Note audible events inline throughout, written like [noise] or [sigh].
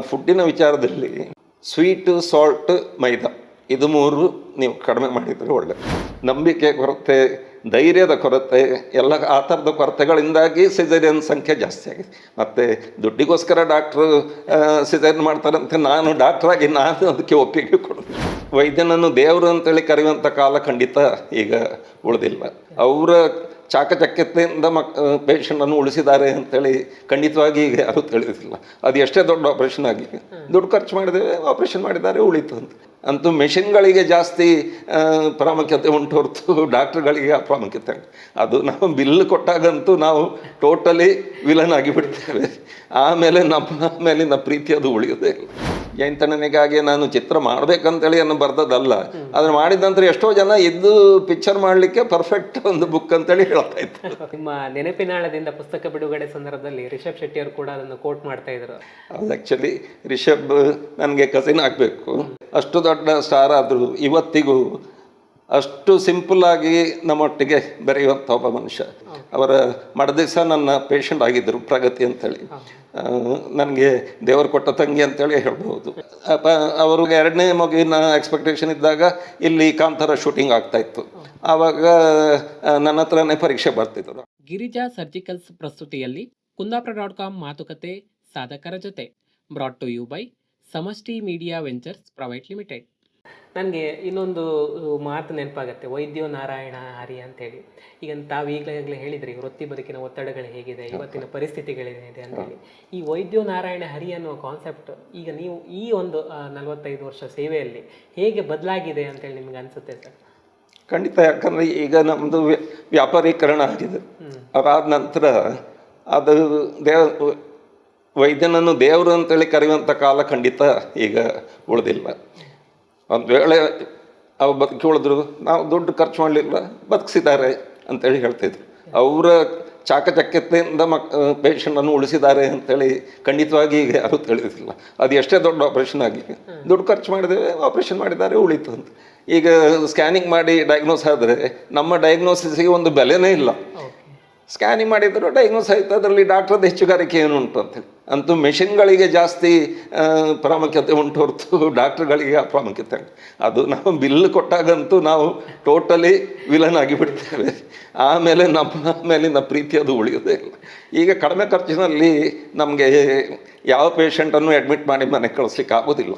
ಫುಡ್ಡಿನ ವಿಚಾರದಲ್ಲಿ sweet, salt, ಮೈದಾ ಇದು ಮೂರು ನೀವು ಕಡಿಮೆ ಮಾಡಿದರೆ ಒಳ್ಳೆ ನಂಬಿಕೆ ಕೊರತೆ, ಧೈರ್ಯದ ಕೊರತೆ, ಎಲ್ಲ ಆ ಥರದ ಕೊರತೆಗಳಿಂದಾಗಿ ಸಿಜರಿಯನ್ ಸಂಖ್ಯೆ ಜಾಸ್ತಿ ಆಗಿದೆ. ಮತ್ತು ದುಡ್ಡಿಗೋಸ್ಕರ ಡಾಕ್ಟ್ರು ಸಿಜರಿಯನ್ ಮಾಡ್ತಾರಂತೆ. ನಾನು ಡಾಕ್ಟ್ರಾಗಿ ನಾನು ಅದಕ್ಕೆ ಒಪ್ಪಿಗೆ ಕೊಡೋದು. ವೈದ್ಯನನ್ನು ದೇವರು ಅಂತೇಳಿ ಕರೆಯುವಂಥ ಕಾಲ ಖಂಡಿತ ಈಗ ಉಳಿದಿಲ್ಲ. ಅವರ ಚಾಕಚಕ್ಯತೆಯಿಂದ ಮಕ್ ಪೇಷಂಟನ್ನು ಉಳಿಸಿದ್ದಾರೆ ಅಂತೇಳಿ ಖಂಡಿತವಾಗಿ ಈಗ ಯಾರೂ ತಿಳಿದಿಲ್ಲ. ಅದು ಎಷ್ಟೇ ದೊಡ್ಡ ಆಪ್ರೇಷನ್ ಆಗಿ ದುಡ್ಡು ಖರ್ಚು ಮಾಡಿದ್ದೇವೆ ಆಪ್ರೇಷನ್ ಮಾಡಿದ್ದಾರೆ, ಉಳಿತು ಅಂತ. ಅಂತೂ ಮೆಷಿನ್ಗಳಿಗೆ ಜಾಸ್ತಿ ಪ್ರಾಮುಖ್ಯತೆ ಉಂಟು ಹೊರತು ಡಾಕ್ಟ್ರುಗಳಿಗೆ ಆ ಪ್ರಾಮುಖ್ಯತೆ ಅದು ನಾವು ಬಿಲ್ ಕೊಟ್ಟಾಗಂತೂ ನಾವು ಟೋಟಲಿ ವಿಲನ್ ಆಗಿಬಿಡ್ತೇವೆ. ಆಮೇಲೆ ನಮ್ಮ ಮೇಲಿನ ಪ್ರೀತಿ ಅದು ಉಳಿಯೋದೇ ಇಲ್ಲ. ಜಯಂತಣ್ಣನಿಗಾಗಿ ನಾನು ಚಿತ್ರ ಮಾಡಬೇಕಂತೇಳಿ ಅನ್ನು ಬರ್ದದಲ್ಲ ಅದನ್ನ ಮಾಡಿದ ನಂತರ ಎಷ್ಟೋ ಜನ ಇದ್ದು ಪಿಕ್ಚರ್ ಮಾಡಲಿಕ್ಕೆ ಪರ್ಫೆಕ್ಟ್ ಒಂದು ಬುಕ್ ಅಂತೇಳಿ ಹೇಳ್ತಾ ಇತ್ತು [laughs] ನಿಮ್ಮ ನೆನಪಿನಾಳದಿಂದ ಪುಸ್ತಕ ಬಿಡುಗಡೆ ಸಂದರ್ಭದಲ್ಲಿ ರಿಷಬ್ ಶೆಟ್ಟಿ ಅವರು ಕೂಡ ಅದನ್ನು ಕೋಟ್ ಮಾಡ್ತಾ ಇದ್ರು. ಅದು ಆ್ಯಕ್ಚುಲಿ ರಿಷಬ್ ನನಗೆ ಕಸಿನ್ ಆಗಬೇಕು. ಅಷ್ಟು ದೊಡ್ಡ ಸ್ಟಾರ್ ಆದರೂ. ಇವತ್ತಿಗೂ ಅಷ್ಟು ಸಿಂಪಲ್ ಆಗಿ ನಮ್ಮೊಟ್ಟಿಗೆ ಬೆರೆಯುವಂಥ ಒಬ್ಬ ಮನುಷ್ಯ. ಅವರ ಮಡದಿವಸ ನನ್ನ ಪೇಷಂಟ್ ಆಗಿದ್ದರು, ಪ್ರಗತಿ ಅಂತೇಳಿ. ನನಗೆ ದೇವರು ಕೊಟ್ಟ ತಂಗಿ ಅಂತೇಳಿ ಹೇಳ್ಬೋದು ಅಪ ಅವ್ರಿಗೆ ಎರಡನೇ ಮಗುವಿನ ಎಕ್ಸ್ಪೆಕ್ಟೇಷನ್ ಇದ್ದಾಗ ಇಲ್ಲಿ ಕಾಂತಾರ ಶೂಟಿಂಗ್ ಆಗ್ತಾ ಇತ್ತು. ಆವಾಗ ನನ್ನ ಹತ್ರನೇ ಪರೀಕ್ಷೆ ಬರ್ತಿದ್ರು ಗಿರಿಜಾ ಸರ್ಜಿಕಲ್ಸ್ ಪ್ರಸ್ತುತಿಯಲ್ಲಿ ಕುಂದಾಪುರ ಡಾಟ್ ಕಾಮ್ ಮಾತುಕತೆ, ಸಾಧಕರ ಜೊತೆ. Brought to you by Samashti media ventures private limited ನನಗೆ ಇನ್ನೊಂದು ಮಾತು ನೆನಪಾಗತ್ತೆ. ವೈದ್ಯೋ ನಾರಾಯಣ ಹರಿ ಅಂತೇಳಿ. ಈಗ ತಾವು ಈಗಲೇ ಹೇಳಿದ್ರಿ ವೃತ್ತಿ ಬದುಕಿನ ಒತ್ತಡಗಳು ಹೇಗಿದೆ ಇವತ್ತಿನ ಪರಿಸ್ಥಿತಿಗಳೇನಿದೆ ಅಂತೇಳಿ. ಈ ವೈದ್ಯೋ ನಾರಾಯಣ ಹರಿ ಅನ್ನುವ ಕಾನ್ಸೆಪ್ಟ್ ಈಗ ನೀವು ಈ ಒಂದು ನಲವತ್ತೈದು ವರ್ಷ ಸೇವೆಯಲ್ಲಿ ಹೇಗೆ ಬದಲಾಗಿದೆ ಅಂತೇಳಿ ನಿಮ್ಗೆ ಅನಿಸುತ್ತೆ ಸರ್? ಖಂಡಿತ ಯಾಕಂದರೆ ಈಗ ನಮ್ಮದು ವ್ಯಾಪಾರೀಕರಣ ಆಗಿದೆ. ಅದಾದ ನಂತರ ಅದು ದೇವ ವೈದ್ಯನನ್ನು ದೇವರು ಅಂತೇಳಿ ಕರೆಯುವಂಥ ಕಾಲ ಖಂಡಿತ ಈಗ ಉಳಿದಿಲ್ಲ. ಒಂದು ವೇಳೆ ಅವು ಬದುಕಿ ಉಳಿದ್ರು ನಾವು ದುಡ್ಡು ಖರ್ಚು ಮಾಡಲಿಲ್ಲ ಬದುಕಿಸಿದ್ದಾರೆ ಅಂತೇಳಿ ಹೇಳ್ತಿದ್ರು. ಅವರ ಚಾಕಚಕ್ಯತೆಯಿಂದ ಮಕ್ ಪೇಷಂಟನ್ನು ಉಳಿಸಿದ್ದಾರೆ ಅಂತೇಳಿ ಖಂಡಿತವಾಗಿ ಈಗ ಯಾರೂ ತಿಳಿದಿಲ್ಲ. ಅದು ಎಷ್ಟೇ ದೊಡ್ಡ ಆಪ್ರೇಷನ್ ಆಗಿ ದುಡ್ಡು ಖರ್ಚು ಮಾಡಿದ್ದೇವೆ ಆಪ್ರೇಷನ್ ಮಾಡಿದ್ದಾರೆ ಉಳಿತು ಅಂತ. ಈಗ ಸ್ಕ್ಯಾನಿಂಗ್ ಮಾಡಿ ಡಯಾಗ್ನೋಸ್ ಆದರೆ ನಮ್ಮ ಡಯಾಗ್ನೋಸಿಸ್ಗೆ ಒಂದು ಬೆಲೆನೇ ಇಲ್ಲ. ಸ್ಕ್ಯಾನಿಂಗ್ ಮಾಡಿದ್ರು ಡಯಾಗ್ನೋಸ್ ಆಯಿತು ಅದರಲ್ಲಿ ಡಾಕ್ಟ್ರದ್ದು ಹೆಚ್ಚುಗಾರಿಕೆ ಏನು ಉಂಟು ಅಂತೇಳಿ ಅಂತೂ ಮೆಷಿನ್ಗಳಿಗೆ ಜಾಸ್ತಿ ಪ್ರಾಮುಖ್ಯತೆ ಉಂಟು ಹೊರತು ಡಾಕ್ಟ್ರುಗಳಿಗೆ ಆ ಪ್ರಾಮುಖ್ಯತೆ ಉಂಟು. ಅದು ನಾವು ಬಿಲ್ ಕೊಟ್ಟಾಗಂತೂ ನಾವು ಟೋಟಲಿ ವಿಲನ್ ಆಗಿಬಿಡ್ತೇವೆ ಆಮೇಲೆ ನಮ್ಮ ಮೇಲಿನ ಪ್ರೀತಿ ಅದು ಉಳಿಯೋದೇ ಇಲ್ಲ. ಈಗ ಕಡಿಮೆ ಖರ್ಚಿನಲ್ಲಿ ನಮಗೆ ಯಾವ ಪೇಷಂಟನ್ನು ಅಡ್ಮಿಟ್ ಮಾಡಿ ಮನೆಗೆ ಕಳಿಸ್ಲಿಕ್ಕೆ ಆಗೋದಿಲ್ಲ.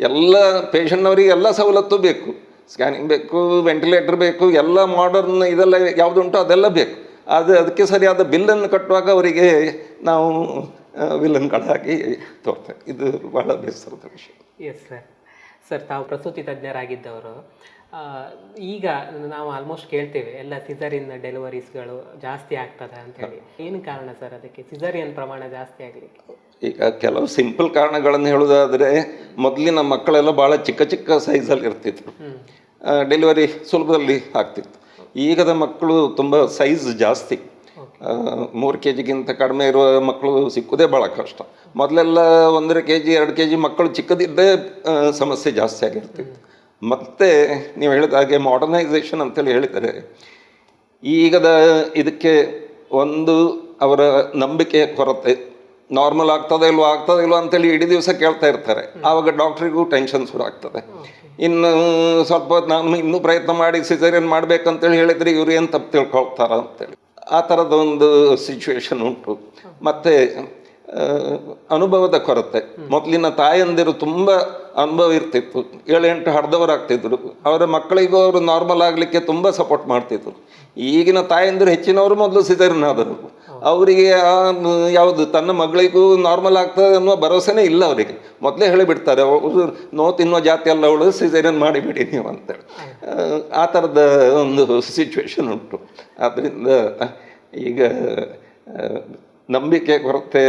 ಎಲ್ಲ ಪೇಷಂಟ್ನವರಿಗೆ ಎಲ್ಲ ಸವಲತ್ತು ಬೇಕು. ಸ್ಕ್ಯಾನಿಂಗ್ ಬೇಕು ವೆಂಟಿಲೇಟರ್ ಬೇಕು ಎಲ್ಲ ಮಾಡರ್ನ್ ಇದೆಲ್ಲ ಯಾವುದುಂಟು ಅದೆಲ್ಲ ಬೇಕು. ಅದು ಅದಕ್ಕೆ ಸರಿಯಾದ ಬಿಲ್ಲನ್ನು ಕಟ್ಟುವಾಗ ಅವರಿಗೆ ನಾವು ವಿಲನ್ಗಳಾಗಿ ತೋರ್ತಾರೆ ಇದು ಬಹಳ ಬೇಸರದ ವಿಷಯ. ಎಸ್ ಸರ್ ಸರ್ ತಾವು ಪ್ರಸೂತಿ ತಜ್ಞರಾಗಿದ್ದವರು ಈಗ ನಾವು ಆಲ್ಮೋಸ್ಟ್ ಕೇಳ್ತೇವೆ ಎಲ್ಲ ಸಿಸರಿನ್ ಡೆಲಿವರೀಸ್ಗಳು ಜಾಸ್ತಿ ಆಗ್ತದೆ ಅಂತ ಹೇಳಿ. ಏನು ಕಾರಣ ಸರ್ ಅದಕ್ಕೆ? ಸಿಸರಿಯನ್ ಪ್ರಮಾಣ ಜಾಸ್ತಿ ಆಗಲಿಕ್ಕೆ? ಈಗ ಕೆಲವು ಸಿಂಪಲ್ ಕಾರಣಗಳನ್ನು ಹೇಳೋದಾದರೆ ಮೊದಲಿನ ಮಕ್ಕಳೆಲ್ಲ ಭಾಳ ಚಿಕ್ಕ ಚಿಕ್ಕ ಸೈಜಲ್ಲಿ ಇರ್ತಿತ್ತು ಡೆಲಿವರಿ ಸುಲಭದಲ್ಲಿ ಆಗ್ತಿತ್ತು. ಈಗದ ಮಕ್ಕಳು ತುಂಬ ಸೈಜ್ ಜಾಸ್ತಿ. ಮೂರು ಕೆ ಜಿಗಿಂತ ಕಡಿಮೆ ಇರುವ ಮಕ್ಕಳು ಸಿಕ್ಕುದೇ ಭಾಳ ಕಷ್ಟ. ಮೊದಲೆಲ್ಲ ಒಂದರ ಕೆ ಜಿ ಎರಡು ಕೆ ಜಿ ಮಕ್ಕಳು ಚಿಕ್ಕದಿದ್ದೇ ಸಮಸ್ಯೆ ಜಾಸ್ತಿ ಆಗಿರ್ತಿತ್ತು. ಮತ್ತೆ ನೀವು ಹೇಳಿದ ಹಾಗೆ ಮಾಡರ್ನೈಸೇಷನ್ ಅಂತೇಳಿ ಹೇಳಿದರೆ, ಈಗದ ಇದಕ್ಕೆ ಒಂದು ಅವರ ನಂಬಿಕೆಯ ಕೊರತೆ. ನಾರ್ಮಲ್ ಆಗ್ತದೆ ಇಲ್ವೋ ಆಗ್ತದೆ ಇಲ್ವೋ ಅಂತೇಳಿ ಇಡೀ ದಿವಸ ಕೇಳ್ತಾ ಇರ್ತಾರೆ. ಆವಾಗ ಡಾಕ್ಟ್ರಿಗೂ ಟೆನ್ಷನ್ ಶುರು ಆಗ್ತದೆ. ಇನ್ನು ಸ್ವಲ್ಪ ನಾನು ಇನ್ನೂ ಪ್ರಯತ್ನ ಮಾಡಿ ಸಿಸೇರಿಯನ್ ಮಾಡ್ಬೇಕಂತೇಳಿ ಹೇಳಿದ್ರೆ ಇವ್ರು ಏನು ತಪ್ಪು ತಿಳ್ಕೊಳ್ತಾರ ಅಂತೇಳಿ. ಆ ಥರದ ಒಂದು ಸಿಚುವೇಶನ್ ಉಂಟು. ಮತ್ತು ಅನುಭವದ ಕೊರತೆ. ಮೊದಲಿನ ತಾಯಂದಿರು ತುಂಬ ಅನುಭವ ಇರ್ತಿತ್ತು. ಏಳೆಂಟು ಹಡ್ದವರಾಗ್ತಿದ್ರು ಅವರ ಮಕ್ಕಳಿಗೂ ಅವರು ನಾರ್ಮಲ್ ಆಗಲಿಕ್ಕೆ ತುಂಬ ಸಪೋರ್ಟ್ ಮಾಡ್ತಿದ್ರು. ಈಗಿನ ತಾಯಂದಿರು ಹೆಚ್ಚಿನವರು ಮೊದಲು ಸಿಸೇರಿಯನ್ ಆದರು ಅವರಿಗೆ ಯಾವುದು ತನ್ನ ಮಗಳಿಗೂ ನಾರ್ಮಲ್ ಆಗ್ತದೆ ಅನ್ನೋ ಭರವಸೆನೇ ಇಲ್ಲ ಅವರಿಗೆ. ಮೊದಲೇ ಹೇಳಿಬಿಡ್ತಾರೆ ಅವರು ನೋ ತಿನ್ನೋ ಜಾತಿ ಅಲ್ಲ ಅವಳು ಸಿಸೇರಿಯನ್ ಮಾಡಿಬಿಡಿ ನೀವು ಅಂತೇಳಿ ಆ, ಥರದ ಒಂದು ಸಿಚುವೇಶನ್ ಉಂಟು. ಆದ್ದರಿಂದ ಈಗ ನಂಬಿಕೆ ಕೊರತೆ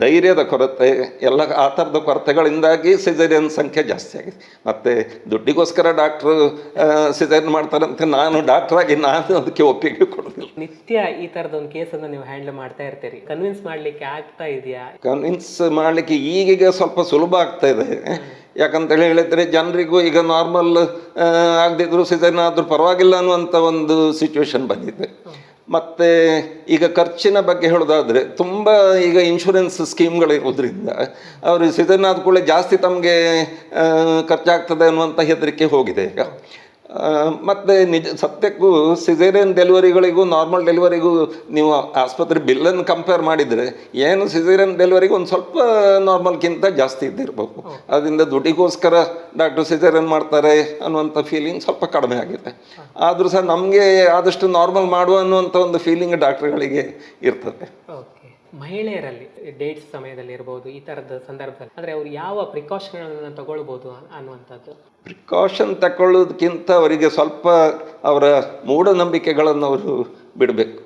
ಧೈರ್ಯದ ಕೊರತೆ ಎಲ್ಲ ಆ ಥರದ ಕೊರತೆಗಳಿಂದಾಗಿ ಸಿಜರಿಯನ್ ಸಂಖ್ಯೆ ಜಾಸ್ತಿ ಆಗಿದೆ. ಮತ್ತು ದುಡ್ಡಿಗೋಸ್ಕರ ಡಾಕ್ಟ್ರು ಸಿಜರಿಯನ್ ಮಾಡ್ತಾರಂತೆ. ನಾನು ಡಾಕ್ಟ್ರಾಗಿ ನಾನು ಅದಕ್ಕೆ ಒಪ್ಪಿಗೆ ಕೊಡೋದಿಲ್ಲ ನಿತ್ಯ ಈ ಥರದ ಒಂದು ಕೇಸನ್ನು ನೀವು ಹ್ಯಾಂಡಲ್ ಮಾಡ್ತಾ ಇರ್ತೀರಿ. ಕನ್ವಿನ್ಸ್ ಮಾಡಲಿಕ್ಕೆ ಆಗ್ತಾ ಇದೆಯಾ? ಕನ್ವಿನ್ಸ್ ಮಾಡಲಿಕ್ಕೆ ಈಗೀಗ ಸ್ವಲ್ಪ ಸುಲಭ ಆಗ್ತಾ ಇದೆ. ಯಾಕಂತೇಳಿ ಹೇಳಿದರೆ ಜನರಿಗೂ ಈಗ ನಾರ್ಮಲ್ ಆಗದಿದ್ರು ಸಿಜರಿಯನ್ ಆದರೂ ಪರವಾಗಿಲ್ಲ ಅನ್ನುವಂಥ ಒಂದು ಸಿಚುವೇಶನ್ ಬಂದಿದೆ. ಮತ್ತು ಈಗ ಖರ್ಚಿನ ಬಗ್ಗೆ ಹೇಳೋದಾದರೆ ತುಂಬ ಈಗ ಇನ್ಶೂರೆನ್ಸ್ ಸ್ಕೀಮ್ಗಳಿರೋದ್ರಿಂದ ಅವರು ಸಿದ್ಧನಾದ ಕೂಡಲೇ ಜಾಸ್ತಿ ತಮಗೆ ಖರ್ಚಾಗ್ತದೆ ಅನ್ನುವಂಥ ಹೆದರಿಕೆ ಹೋಗಿದೆ ಈಗ. ಮತ್ತೆ ನಿಜ ಸತ್ಯಕ್ಕೂ ಸಿಸೇರಿಯನ್ ಡೆಲಿವರಿಗಳಿಗೂ ನಾರ್ಮಲ್ ಡೆಲಿವರಿಗೂ ನೀವು ಆಸ್ಪತ್ರೆ ಬಿಲ್ಲನ್ನು ಕಂಪೇರ್ ಮಾಡಿದರೆ ಏನು ಸಿಸೇರಿಯನ್ ಡೆಲಿವರಿಗೆ ಒಂದು ಸ್ವಲ್ಪ ನಾರ್ಮಲ್ಗಿಂತ ಜಾಸ್ತಿ ಇದ್ದಿರ್ಬೇಕು. ಅದರಿಂದ ದುಡ್ಡಿಗೋಸ್ಕರ ಡಾಕ್ಟರ್ ಸಿಸೇರಿಯನ್ ಮಾಡ್ತಾರೆ ಅನ್ನುವಂಥ ಫೀಲಿಂಗ್ ಸ್ವಲ್ಪ ಕಡಿಮೆ ಆಗಿದೆ. ಆದರೂ ಸಹ ನಮಗೆ ಆದಷ್ಟು ನಾರ್ಮಲ್ ಮಾಡುವ ಅನ್ನುವಂಥ ಒಂದು ಫೀಲಿಂಗ್ ಡಾಕ್ಟ್ರುಗಳಿಗೆ ಇರ್ತದೆ. ಮಹಿಳೆಯರಲ್ಲಿ ಡೇಟ್ಸ್ ಸಮಯದಲ್ಲಿ ಇರ್ಬೋದು ಈ ಥರದ ಸಂದರ್ಭದಲ್ಲಿ. ಅಂದರೆ ಅವರು ಯಾವ ಪ್ರಿಕಾಷನ್ಗಳನ್ನು ತಗೊಳ್ಬೋದು ಅನ್- ಅನ್ನುವಂಥದ್ದು? ಪ್ರಿಕಾಷನ್ ತಗೊಳ್ಳೋದಕ್ಕಿಂತ ಅವರಿಗೆ ಸ್ವಲ್ಪ ಅವರ ಮೂಢನಂಬಿಕೆಗಳನ್ನು ಅವರು ಬಿಡಬೇಕು.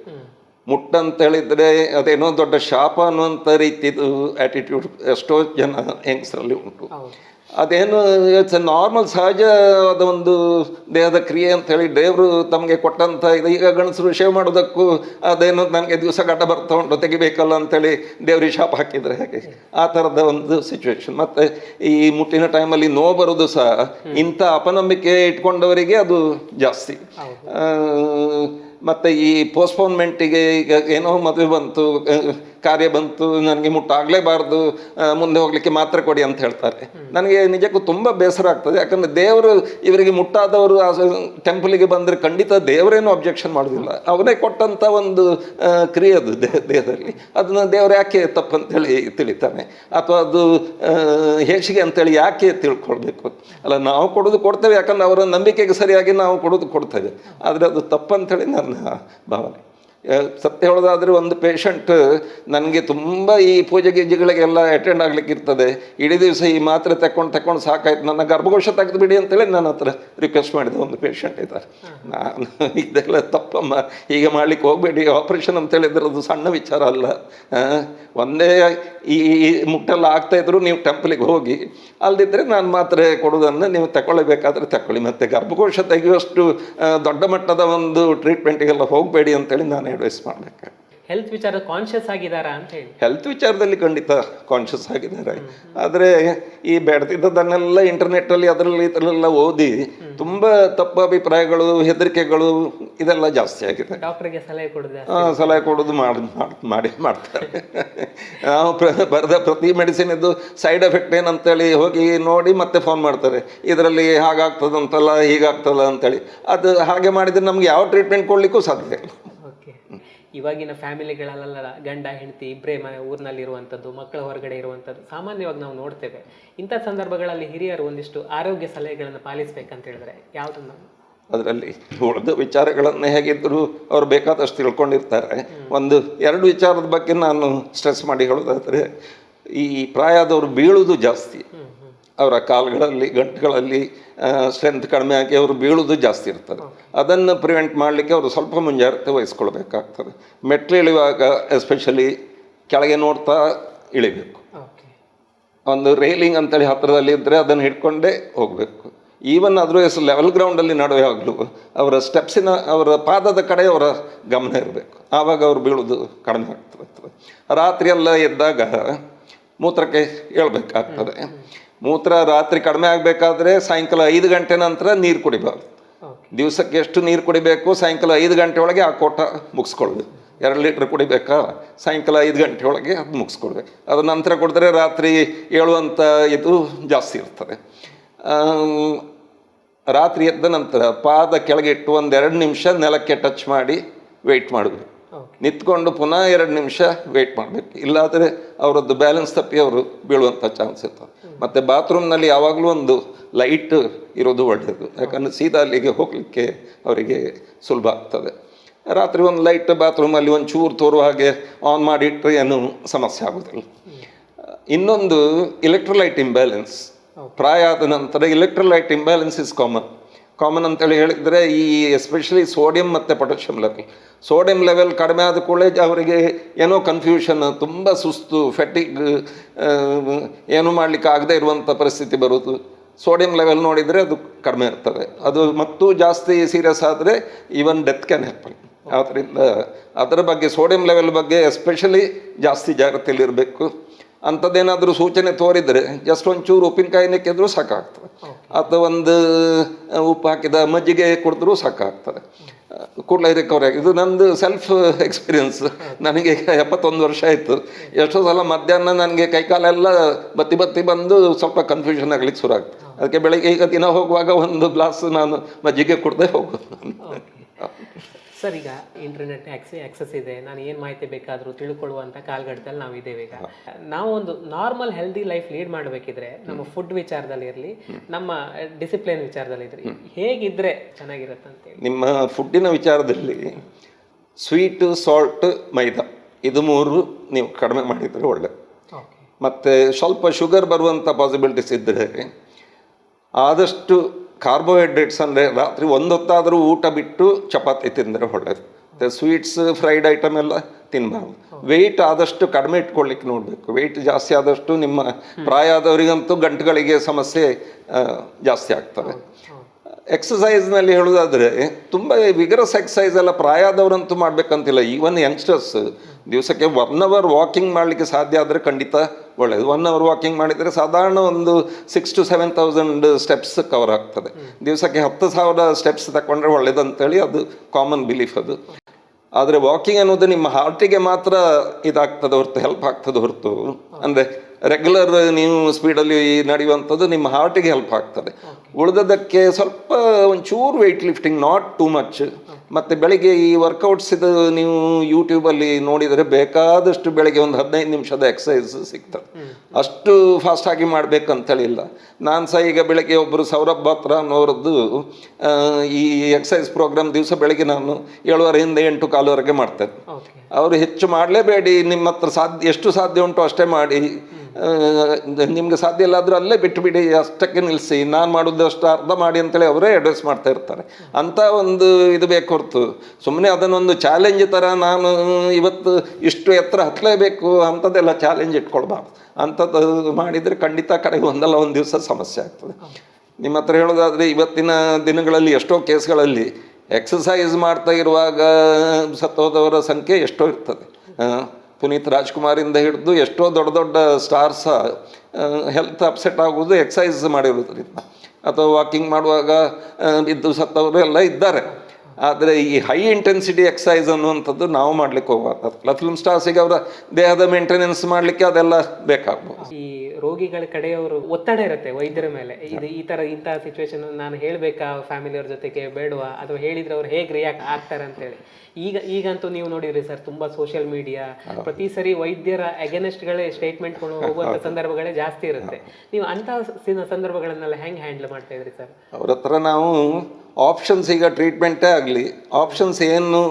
ಮುಟ್ಟಂತ ಹೇಳಿದ್ರೆ ಅದೇನೋ ದೊಡ್ಡ ಶಾಪ ಅನ್ನುವಂಥ ರೀತಿದು ಆ್ಯಟಿಟ್ಯೂಡ್ ಎಷ್ಟೋ ಜನ ಹೆಂಗಸರಲ್ಲಿ ಉಂಟು. ಅದೇನು ಇಟ್ಸ್ ನಾರ್ಮಲ್ ಸಹಜವಾದ ಒಂದು ದೇಹದ ಕ್ರಿಯೆ ಅಂತ ಹೇಳಿ ದೇವರು ತಮಗೆ ಕೊಟ್ಟಂಥ ಇದು ಈಗ ಗಣಸರು ಶೇವ್ ಮಾಡೋದಕ್ಕೂ ಅದೇನು ನನಗೆ ದಿವಸ ಗಡ್ಡ ಬರ್ತಾ ಉಂಟು ತೆಗಿಬೇಕಲ್ಲ ಅಂತೇಳಿ ದೇವ್ರಿಗೆ ಶಾಪ್ ಹಾಕಿದ್ರೆ ಹಾಗೆ? ಆ ಥರದ ಒಂದು ಸಿಚುವೇಶನ್ ಮತ್ತು ಈ ಮುಟ್ಟಿನ ಟೈಮಲ್ಲಿ ನೋವು ಬರೋದು ಸಹ ಇಂಥ ಅಪನಂಬಿಕೆ ಇಟ್ಕೊಂಡವರಿಗೆ ಅದು ಜಾಸ್ತಿ. ಮತ್ತು ಈ ಪೋಸ್ಟ್ಪೋನ್ಮೆಂಟಿಗೆ ಈಗ ಏನೋ ಮದುವೆ ಬಂತು ಕಾರ್ಯ ಬಂತು ನನಗೆ ಮುಟ್ಟಾಗಲೇಬಾರ್ದು ಮುಂದೆ ಹೋಗ್ಲಿಕ್ಕೆ ಮಾತ್ರ ಕೊಡಿ ಅಂತ ಹೇಳ್ತಾರೆ. ನನಗೆ ನಿಜಕ್ಕೂ ತುಂಬ ಬೇಸರ ಆಗ್ತದೆ. ಯಾಕಂದ್ರೆ ದೇವರು ಇವರಿಗೆ ಮುಟ್ಟಾದವರು ಆ ಟೆಂಪಲಿಗೆ ಬಂದರೆ ಖಂಡಿತ ದೇವರೇನು ಅಬ್ಜೆಕ್ಷನ್ ಮಾಡೋದಿಲ್ಲ. ಅವನೇ ಕೊಟ್ಟಂಥ ಒಂದು ಕ್ರಿಯೆ ಅದು ದೇಹ ದೇಹದಲ್ಲಿ. ಅದನ್ನು ದೇವರು ಯಾಕೆ ತಪ್ಪಂತೇಳಿ ತಿಳಿತಾನೆ. ಅಥವಾ ಅದು ಹೇಸಿಗೆ ಅಂತೇಳಿ ಯಾಕೆ ತಿಳ್ಕೊಳ್ಬೇಕು? ಅಲ್ಲ ನಾವು ಕೊಡೋದು ಕೊಡ್ತೇವೆ ಯಾಕಂದ್ರೆ ಅವರ ನಂಬಿಕೆಗೆ ಸರಿಯಾಗಿ ನಾವು ಕೊಡೋದು ಕೊಡ್ತೇವೆ. ಆದರೆ ಅದು ತಪ್ಪಂತೇಳಿ ನನ್ನ ಭಾವನೆ. ಸತ್ಯ ಹೇಳೋದಾದರೆ ಒಂದು ಪೇಷಂಟ್ ನನಗೆ ತುಂಬ ಈ ಪೂಜೆ ಗೀಜೆಗಳಿಗೆಲ್ಲ ಅಟೆಂಡ್ ಆಗ್ಲಿಕ್ಕೆ ಇರ್ತದೆ. ಇಡೀ ದಿವಸ ಈ ಮಾತ್ರೆ ತಕೊಂಡು ತಕೊಂಡು ಸಾಕಾಯ್ತು. ನನ್ನ ಗರ್ಭಕೋಶ ತೆಗೆದು ಬಿಡಿ ಅಂತೇಳಿ ನನ್ನ ಹತ್ರ ರಿಕ್ವೆಸ್ಟ್ ಮಾಡಿದ ಒಂದು ಪೇಷಂಟ್ ಇದ್ದಾರೆ. ನಾನು ಇದೆಲ್ಲ ತಪ್ಪಮ್ಮ. ಈಗ ಮಾಡ್ಲಿಕ್ಕೆ ಹೋಗಬೇಡಿ. ಆಪ್ರೇಷನ್ ಅಂತ ಹೇಳಿದ್ರೆ ಅದು ಸಣ್ಣ ವಿಚಾರ ಅಲ್ಲ. ಒಂದೇ ಈ ಮುಟ್ಟಲ್ಲ ಆಗ್ತಾ ಇದ್ರು ನೀವು ಟೆಂಪಲಿಗೆ ಹೋಗಿ, ಅಲ್ದಿದ್ರೆ ನಾನು ಮಾತ್ರೆ ಕೊಡೋದನ್ನು ನೀವು ತಗೊಳ್ಬೇಕಾದ್ರೆ ತಗೊಳ್ಳಿ ಮತ್ತೆ ಗರ್ಭಕೋಶ ತೆಗೆಯುವಷ್ಟು ದೊಡ್ಡ ಮಟ್ಟದ ಒಂದು ಟ್ರೀಟ್ಮೆಂಟಿಗೆಲ್ಲ ಹೋಗಬೇಡಿ ಅಂತೇಳಿ ನಾನು ಅಡ್ವೈಸ್ ಮಾಡಬೇಕು ಹೆಲ್ತ್ ವಿಚಾರ ಕಾನ್ಷಿಯಸ್ ಆಗಿದ್ದಾರಾ ಅಂತ ಹೇಳಿ. ಹೆಲ್ತ್ ವಿಚಾರದಲ್ಲಿ ಖಂಡಿತ ಕಾನ್ಷಿಯಸ್ ಆಗಿದ್ದಾರೆ. ಆದರೆ ಈ ಬೆಳೆದಿದ್ದದನ್ನೆಲ್ಲ ಇಂಟರ್ನೆಟ್ಟಲ್ಲಿ ಅದರಲ್ಲಿ ಇದರಲ್ಲೆಲ್ಲ ಓದಿ ತುಂಬ ತಪ್ಪು ಅಭಿಪ್ರಾಯಗಳು ಹೆದರಿಕೆಗಳು ಇದೆಲ್ಲ ಜಾಸ್ತಿ ಆಗಿದೆ. ಡಾಕ್ಟರ್ಗೆ ಸಲಹೆ ಕೊಡೋದು ಸಲಹೆ ಕೊಡೋದು ಮಾಡಿ ಮಾಡ್- ಮಾಡಿ ಮಾಡ್ತಾರೆ. ನಾವು ಬರೆದ ಪ್ರತಿ ಮೆಡಿಸಿನ್ ಇದು ಸೈಡ್ ಎಫೆಕ್ಟ್ ಏನಂತೇಳಿ ಹೋಗಿ ನೋಡಿ ಮತ್ತೆ ಫೋನ್ ಮಾಡ್ತಾರೆ. ಇದರಲ್ಲಿ ಹಾಗಾಗ್ತದಂತಲ್ಲ ಹೀಗಾಗ್ತಲ್ಲ ಅಂತೇಳಿ. ಅದು ಹಾಗೆ ಮಾಡಿದರೆ ನಮ್ಗೆ ಯಾವ ಟ್ರೀಟ್ಮೆಂಟ್ ಕೊಡಲಿಕ್ಕೂ ಸಾಧ್ಯ ಇಲ್ಲ. ಇವಾಗಿನ ಫ್ಯಾಮಿಲಿಗಳಲ್ಲೆಲ್ಲ ಗಂಡ ಹೆಂಡತಿ ಇಬ್ಬರೇ ಮನೆ ಊರಿನಲ್ಲಿರುವಂಥದ್ದು ಮಕ್ಕಳು ಹೊರಗಡೆ ಇರುವಂಥದ್ದು ಸಾಮಾನ್ಯವಾಗಿ ನಾವು ನೋಡ್ತೇವೆ. ಇಂಥ ಸಂದರ್ಭಗಳಲ್ಲಿ ಹಿರಿಯರು ಒಂದಿಷ್ಟು ಆರೋಗ್ಯ ಸಲಹೆಗಳನ್ನು ಪಾಲಿಸಬೇಕಂತ ಹೇಳಿದ್ರೆ ಯಾವುದನ್ನು ಅದರಲ್ಲಿ ಉಳಿದ ವಿಚಾರಗಳನ್ನು ಹೇಗಿದ್ದರೂ ಅವ್ರು ಬೇಕಾದಷ್ಟು ತಿಳ್ಕೊಂಡಿರ್ತಾರೆ. ಒಂದು ಎರಡು ವಿಚಾರದ ಬಗ್ಗೆ ನಾನು ಸ್ಟ್ರೆಸ್ ಮಾಡಿ ಹೇಳೋದಾದರೆ ಈ ಪ್ರಾಯದವರು ಬೀಳುವುದು ಜಾಸ್ತಿ. ಅವರ ಕಾಲುಗಳಲ್ಲಿ ಗಂಟುಗಳಲ್ಲಿ ಸ್ಟ್ರೆಂತ್ ಕಡಿಮೆ ಆಗಿ ಅವರು ಬೀಳೋದು ಜಾಸ್ತಿ ಇರ್ತದೆ. ಅದನ್ನು ಪ್ರಿವೆಂಟ್ ಮಾಡಲಿಕ್ಕೆ ಅವರು ಸ್ವಲ್ಪ ಮುಂಜಾಗ್ರತೆ ವಹಿಸ್ಕೊಳ್ಬೇಕಾಗ್ತದೆ. ಮೆಟ್ಲು ಇಳಿಯುವಾಗ ಎಸ್ಪೆಷಲಿ ಕೆಳಗೆ ನೋಡ್ತಾ ಇಳಿಬೇಕು. ಒಂದು ರೈಲಿಂಗ್ ಅಂತೇಳಿ ಹತ್ತಿರದಲ್ಲಿ ಇದ್ದರೆ ಅದನ್ನು ಹಿಡ್ಕೊಂಡೇ ಹೋಗಬೇಕು. ಈವನ್ ಅದ್ರ ಹೆಸರು ಲೆವೆಲ್ ಗ್ರೌಂಡಲ್ಲಿ ನಡುವೆಯಾಗಲೂ ಅವರ ಸ್ಟೆಪ್ಸಿನ ಅವರ ಪಾದದ ಕಡೆ ಅವರ ಗಮನ ಇರಬೇಕು. ಆವಾಗ ಅವರು ಬೀಳೋದು ಕಡಿಮೆ ಆಗ್ತದೆ. ರಾತ್ರಿಯೆಲ್ಲ ಎದ್ದಾಗ ಮೂತ್ರಕ್ಕೆ ಹೇಳ್ಬೇಕಾಗ್ತದೆ. ಮೂತ್ರ ರಾತ್ರಿ ಕಡಿಮೆ ಆಗಬೇಕಾದ್ರೆ ಸಾಯಂಕಾಲ ಐದು ಗಂಟೆ ನಂತರ ನೀರು ಕುಡಿಬಾರ್ದು ದಿವಸಕ್ಕೆ ಎಷ್ಟು ನೀರು ಕುಡಿಬೇಕು ಸಾಯಂಕಾಲ ಐದು ಗಂಟೆ ಒಳಗೆ ಆ ಕೋಟ ಮುಗಿಸ್ಕೊಳ್ಬೇಕು ಎರಡು ಲೀಟ್ರ್ ಕುಡಿಬೇಕಾ? ಸಾಯಂಕಾಲ ಐದು ಗಂಟೆ ಒಳಗೆ ಅದು ಮುಗಿಸ್ಕೊಡ್ಬೇಕು ಅದರ ನಂತರ ಕುಡಿದ್ರೆ ರಾತ್ರಿ ಏಳುವಂಥ ಇದು ಜಾಸ್ತಿ ಇರ್ತದೆ. ರಾತ್ರಿ ಎದ್ದ ನಂತರ ಪಾದ ಕೆಳಗೆ ಇಟ್ಟು ಒಂದು ಎರಡು ನಿಮಿಷ ನೆಲಕ್ಕೆ ಟಚ್ ಮಾಡಿ ವೆಯ್ಟ್ ಮಾಡಬೇಕು ನಿಂತ್ಕೊಂಡು ಪುನಃ ಎರಡು ನಿಮಿಷ ವೇಟ್ ಮಾಡಬೇಕು. ಇಲ್ಲಾದರೆ ಅವರದ್ದು ಬ್ಯಾಲೆನ್ಸ್ ತಪ್ಪಿ ಅವರು ಬೀಳುವಂಥ ಚಾನ್ಸ್ ಇರ್ತದೆ ಮತ್ತು ಬಾತ್ರೂಮ್ನಲ್ಲಿ ಯಾವಾಗಲೂ ಒಂದು ಲೈಟ್ ಇರೋದು ಒಳ್ಳೆಯದು ಯಾಕಂದರೆ ಸೀದಾ ಅಲ್ಲಿಗೆ ಹೋಗಲಿಕ್ಕೆ ಅವರಿಗೆ ಸುಲಭ ಆಗ್ತದೆ. ರಾತ್ರಿ ಒಂದು ಲೈಟ್ ಬಾತ್ರೂಮಲ್ಲಿ ಒಂದು ಚೂರು ತೋರುವ ಹಾಗೆ ಆನ್ ಮಾಡಿಟ್ಟರೆ ಏನು ಸಮಸ್ಯೆ ಆಗೋದಿಲ್ಲ. ಇನ್ನೊಂದು ಎಲೆಕ್ಟ್ರೋಲೈಟ್ ಇಂಬ್ಯಾಲೆನ್ಸ್ ಪ್ರಾಯ ಆದ ನಂತರ electrolyte imbalance is common common ಅಂತೇಳಿ ಹೇಳಿದರೆ ಈ ಎಸ್ಪೆಷಲಿ ಸೋಡಿಯಂ ಮತ್ತು ಪೊಟ್ಯಾಷಿಯಂ ಲೆವೆಲ್ ಸೋಡಿಯಂ ಲೆವೆಲ್ ಕಡಿಮೆ ಆದ ಕೂಡಲೇ ಅವರಿಗೆ ಏನೋ ಕನ್ಫ್ಯೂಷನ್ ತುಂಬ ಸುಸ್ತು ಫೆಟಿಗ್ ಏನೂ ಮಾಡಲಿಕ್ಕೆ ಆಗದೆ ಇರುವಂಥ ಪರಿಸ್ಥಿತಿ ಬರುವುದು. ಸೋಡಿಯಂ ಲೆವೆಲ್ ನೋಡಿದರೆ ಅದು ಕಡಿಮೆ ಇರ್ತದೆ. ಅದು ಮತ್ತು ಜಾಸ್ತಿ ಸೀರಿಯಸ್ ಆದರೆ ಈವನ್ ಡೆತ್ ಕ್ಯಾನ್ ಹ್ಯಾಪನ್ ಆದ್ದರಿಂದ ಅದರ ಬಗ್ಗೆ ಸೋಡಿಯಂ ಲೆವೆಲ್ ಬಗ್ಗೆ ಎಸ್ಪೆಷಲಿ ಜಾಸ್ತಿ ಜಾಗ್ರತೆಯಲ್ಲಿರಬೇಕು ಅಂಥದ್ದೇನಾದರೂ ಸೂಚನೆ ತೋರಿದರೆ ಜಸ್ಟ್ ಒಂಚೂರು ಉಪ್ಪಿನಕಾಯಿ ನೆಕ್ಕಿದ್ರೂ ಸಾಕಾಗ್ತದೆ. ಅಥವಾ ಒಂದು ಉಪ್ಪು ಹಾಕಿದ ಮಜ್ಜಿಗೆ ಕುಡಿದ್ರೂ ಸಾಕಾಗ್ತದೆ. ಕೂಡಲೇ ರಿಕವರಿ ಆಗಿ ಇದು ನಂದು ಸೆಲ್ಫ್ ಎಕ್ಸ್ಪೀರಿಯನ್ಸ್ ನನಗೆ ಎಪ್ಪತ್ತೊಂದು ವರ್ಷ ಆಯಿತು. ಎಷ್ಟೋ ಸಲ ಮಧ್ಯಾಹ್ನ ನನಗೆ ಕೈಕಾಲೆಲ್ಲ ಬತ್ತಿ ಬತ್ತಿ ಬಂದು ಸ್ವಲ್ಪ ಕನ್ಫ್ಯೂಷನ್ ಆಗಲಿಕ್ಕೆ ಶುರು ಆಗ್ತದೆ ಅದಕ್ಕೆ ಬೆಳಗ್ಗೆ ಈಗ ದಿನ ಹೋಗುವಾಗ ಒಂದು ಗ್ಲಾಸ್ ನಾನು ಮಜ್ಜಿಗೆ ಕುಡ್ದೇ ಹೋಗೋದು. ನಾನು ಸರ್ ಈಗ ಇಂಟರ್ನೆಟ್ ಆಕ್ಸೆಸ್ ಇದೆ. ನಾನು ಏನು ಮಾಹಿತಿ ಬೇಕಾದರೂ ತಿಳ್ಕೊಳ್ಳುವಂಥ ಕಾಲ್ಗಡದಲ್ಲಿ ನಾವು ಇದ್ದೇವೆ ಈಗ. ನಾವು ಒಂದು ನಾರ್ಮಲ್ ಹೆಲ್ದಿ ಲೈಫ್ ಲೀಡ್ ಮಾಡಬೇಕಿದ್ರೆ ನಮ್ಮ ಫುಡ್ ವಿಚಾರದಲ್ಲಿ ಇರಲಿ ನಮ್ಮ ಡಿಸಿಪ್ಲಿನ್ ವಿಚಾರದಲ್ಲಿ ಇದ್ರಿ ಹೇಗಿದ್ರೆ ಚೆನ್ನಾಗಿರುತ್ತಂತೆ ನಿಮ್ಮ ಫುಡ್ಡಿನ ವಿಚಾರದಲ್ಲಿ ಸ್ವೀಟು ಸಾಲ್ಟ್ ಮೈದಾ ಇದು ಮೂರು ನೀವು ಕಡಿಮೆ ಮಾಡಿದರೆ ಒಳ್ಳೆ ಓಕೆ ಮತ್ತು ಸ್ವಲ್ಪ ಶುಗರ್ ಬರುವಂಥ ಪಾಸಿಬಿಲಿಟೀಸ್ ಇದ್ದರೆ ಆದಷ್ಟು ಕಾರ್ಬೋಹೈಡ್ರೇಟ್ಸ್ ಅಂದರೆ ರಾತ್ರಿ ಒಂದೊತ್ತಾದರೂ ಊಟ ಬಿಟ್ಟು ಚಪಾತಿ ತಿಂದರೆ ಒಳ್ಳೆಯದು ಮತ್ತು ಸ್ವೀಟ್ಸ್ ಫ್ರೈಡ್ ಐಟಮ್ ಎಲ್ಲ ತಿನ್ನಬಾರ್ದು ವೆಯ್ಟ್ ಆದಷ್ಟು ಕಡಿಮೆ ಇಟ್ಕೊಳ್ಳಿಕ್ಕೆ ನೋಡಬೇಕು. ವೆಯ್ಟ್ ಜಾಸ್ತಿ ಆದಷ್ಟು ನಿಮ್ಮ ಪ್ರಾಯ ಆದವರಿಗಂತೂ ಗಂಟುಗಳಿಗೆ ಸಮಸ್ಯೆ ಜಾಸ್ತಿ ಆಗ್ತವೆ. ಎಕ್ಸಸೈಸ್ನಲ್ಲಿ ಹೇಳೋದಾದರೆ ತುಂಬ ವಿಗರಸ್ ಎಕ್ಸಸೈಸ್ ಎಲ್ಲ ಪ್ರಾಯ ಆದವರಂತೂ ಮಾಡಬೇಕಂತಿಲ್ಲ. ಈವನ್ ಯಂಗ್ಸ್ಟರ್ಸ್ ದಿವಸಕ್ಕೆ ಒನ್ ಅವರ್ ವಾಕಿಂಗ್ ಮಾಡಲಿಕ್ಕೆ ಸಾಧ್ಯ ಆದರೆ ಖಂಡಿತ ಒಳ್ಳೆಯದು ಒನ್ ಅವರ್ ವಾಕಿಂಗ್ ಮಾಡಿದರೆ ಸಾಧಾರಣ ಒಂದು six to seven thousand steps cover ಆಗ್ತದೆ. ದಿವಸಕ್ಕೆ ಹತ್ತು ಸಾವಿರ ಸ್ಟೆಪ್ಸ್ ತಗೊಂಡ್ರೆ ಒಳ್ಳೇದು ಅಂತೇಳಿ ಅದು ಕಾಮನ್ ಬಿಲೀಫ್ ಅದು. ಆದರೆ ವಾಕಿಂಗ್ ಅನ್ನೋದು ನಿಮ್ಮ ಹಾರ್ಟಿಗೆ ಮಾತ್ರ ಇದಾಗ್ತದೆ ಹೊರತು ಹೆಲ್ಪ್ ಆಗ್ತದೆ ಹೊರತು. ಅಂದರೆ ರೆಗ್ಯುಲರ್ ನೀವು ಸ್ಪೀಡಲ್ಲಿ ನಡೆಯುವಂಥದ್ದು ನಿಮ್ಮ ಹಾರ್ಟಿಗೆ ಹೆಲ್ಪ್ ಆಗ್ತದೆ. ಉಳಿದದಕ್ಕೆ ಸ್ವಲ್ಪ ಒಂಚೂರು weight lifting not too much ಮತ್ತು ಬೆಳಿಗ್ಗೆ ಈ ವರ್ಕೌಟ್ಸ್ ಇದು ನೀವು ಯೂಟ್ಯೂಬಲ್ಲಿ ನೋಡಿದರೆ ಬೇಕಾದಷ್ಟು ಬೆಳಿಗ್ಗೆ ಒಂದು ಹದಿನೈದು ನಿಮಿಷದ ಎಕ್ಸಸೈಸ್ ಸಿಗ್ತದೆ. ಅಷ್ಟು ಫಾಸ್ಟಾಗಿ ಮಾಡಬೇಕಂತೇಳಿಲ್ಲ. ನಾನು ಸಹ ಈಗ ಬೆಳಗ್ಗೆ ಒಬ್ಬರು ಸೌರಭ್ ಬಾತ್ರ ಅನ್ನೋರದ್ದು ಈ ಎಕ್ಸಸೈಸ್ ಪ್ರೋಗ್ರಾಮ್ ದಿವಸ ಬೆಳಗ್ಗೆ ನಾನು ಏಳುವರೆಯಿಂದ ಎಂಟು ಕಾಲುವರೆಗೆ ಮಾಡ್ತೇನೆ. ಅವರು ಹೆಚ್ಚು ಮಾಡಲೇಬೇಡಿ ನಿಮ್ಮ ಹತ್ರ ಸಾಧ್ಯ ಎಷ್ಟು ಸಾಧ್ಯ ಉಂಟು ಅಷ್ಟೇ ಮಾಡಿ. ನಿಮ್ಗೆ ಸಾಧ್ಯ ಇಲ್ಲ ಆದರೂ ಅಲ್ಲೇ ಬಿಟ್ಟುಬಿಡಿ ಅಷ್ಟಕ್ಕೆ ನಿಲ್ಲಿಸಿ ನಾನು ಮಾಡೋದಷ್ಟು ಅರ್ಧ ಮಾಡಿ ಅಂತೇಳಿ ಅವರೇ ಅಡ್ರೆಸ್ ಮಾಡ್ತಾ ಇರ್ತಾರೆ. ಅಂಥ ಒಂದು ಇದು ಬೇಕು ಹೊರತು. ಸುಮ್ಮನೆ ಅದನ್ನೊಂದು ಚಾಲೆಂಜ್ ಥರ ನಾನು ಇವತ್ತು ಇಷ್ಟು ಎತ್ತರ ಹತ್ತಲೇಬೇಕು ಅಂಥದ್ದೆಲ್ಲ ಚಾಲೆಂಜ್ ಇಟ್ಕೊಳ್ಬಾರ್ದು. ಅಂಥದ್ದು ಮಾಡಿದರೆ ಖಂಡಿತ ಕಡೆಗೆ ಒಂದಲ್ಲ ಒಂದು ದಿವಸ ಸಮಸ್ಯೆ ಆಗ್ತದೆ. ನಿಮ್ಮ ಹತ್ರ ಹೇಳೋದಾದರೆ ಇವತ್ತಿನ ದಿನಗಳಲ್ಲಿ ಎಷ್ಟೋ ಕೇಸ್ಗಳಲ್ಲಿ ಎಕ್ಸಸೈಸ್ ಮಾಡ್ತಾ ಇರುವಾಗ ಸತ್ತೋದವರ ಸಂಖ್ಯೆ ಎಷ್ಟೋ ಇರ್ತದೆ. ಪುನೀತ್ ರಾಜ್ಕುಮಾರಿಂದ ಹಿಡಿದು ಎಷ್ಟೋ ದೊಡ್ಡ ದೊಡ್ಡ ಸ್ಟಾರ್ಸ ಹೆಲ್ತ್ ಅಪ್ಸೆಟ್ ಆಗೋದು ಎಕ್ಸಸೈಸ್ ಮಾಡಿರೋದ್ರಿಂದ ಅಥವಾ ವಾಕಿಂಗ್ ಮಾಡುವಾಗ ಬಿದ್ದು ಸತ್ತವರು ಎಲ್ಲ ಇದ್ದಾರೆ. ಆದರೆ ಈ ಹೈ ಇಂಟೆನ್ಸಿಟಿ ಎಕ್ಸಸೈಸ್ ಅನ್ನುವಂಥದ್ದು ನಾವು ಮಾಡ್ಲಿಕ್ಕೆ ಹೋಗ್ಬಾರ್ದು ಫಿಲ್ಮ್ ಸ್ಟಾರ್ಸಿಗೆ ಅವರ ದೇಹದ ಮೇಂಟೆನೆನ್ಸ್ ಮಾಡಲಿಕ್ಕೆ ಅದೆಲ್ಲ ಬೇಕಾಗ್ಬೋದು. ರೋಗಿಗಳ ಕಡೆಯವರು ಒತ್ತಡ ಇರುತ್ತೆ ವೈದ್ಯರ ಮೇಲೆ. ಇದು ಈ ತರ ಇಂತಹ ಸಿಚುವೇಶನ್ ನಾನು ಹೇಳ್ಬೇಕಾ ಫ್ಯಾಮಿಲಿಯವ್ರ ಜೊತೆಗೆ ಬೇಡವಾ? ಅಥವಾ ಹೇಳಿದ್ರೆ ಅವ್ರು ಹೇಗೆ ರಿಯಾಕ್ಟ್ ಆಗ್ತಾರೆ ಅಂತೇಳಿ. ಈಗ ಈಗಂತೂ ನೀವು ನೋಡಿದ್ರಿ ಸರ್ ತುಂಬಾ ಸೋಷಿಯಲ್ ಮೀಡಿಯಾ ಪ್ರತಿ ಸರಿ ವೈದ್ಯರ ಅಗೇನೆಸ್ಟ್ಗಳೇ ಸ್ಟೇಟ್ಮೆಂಟ್ಗಳು ಹೋಗುವಂತ ಸಂದರ್ಭಗಳೇ ಜಾಸ್ತಿ ಇರುತ್ತೆ. ನೀವು ಅಂತ ಸಂದರ್ಭಗಳನ್ನೆಲ್ಲ ಹೆಂಗ್ ಹ್ಯಾಂಡಲ್ ಮಾಡ್ತಾ ಇದ್ರಿ ಸರ್? ಅವ್ರ ಹತ್ರ ನಾವು ಆಪ್ಷನ್ಸ್ ಈಗ ಟ್ರೀಟ್ಮೆಂಟೇ ಆಗಲಿ. ಆಪ್ಷನ್ಸ್ ಏನು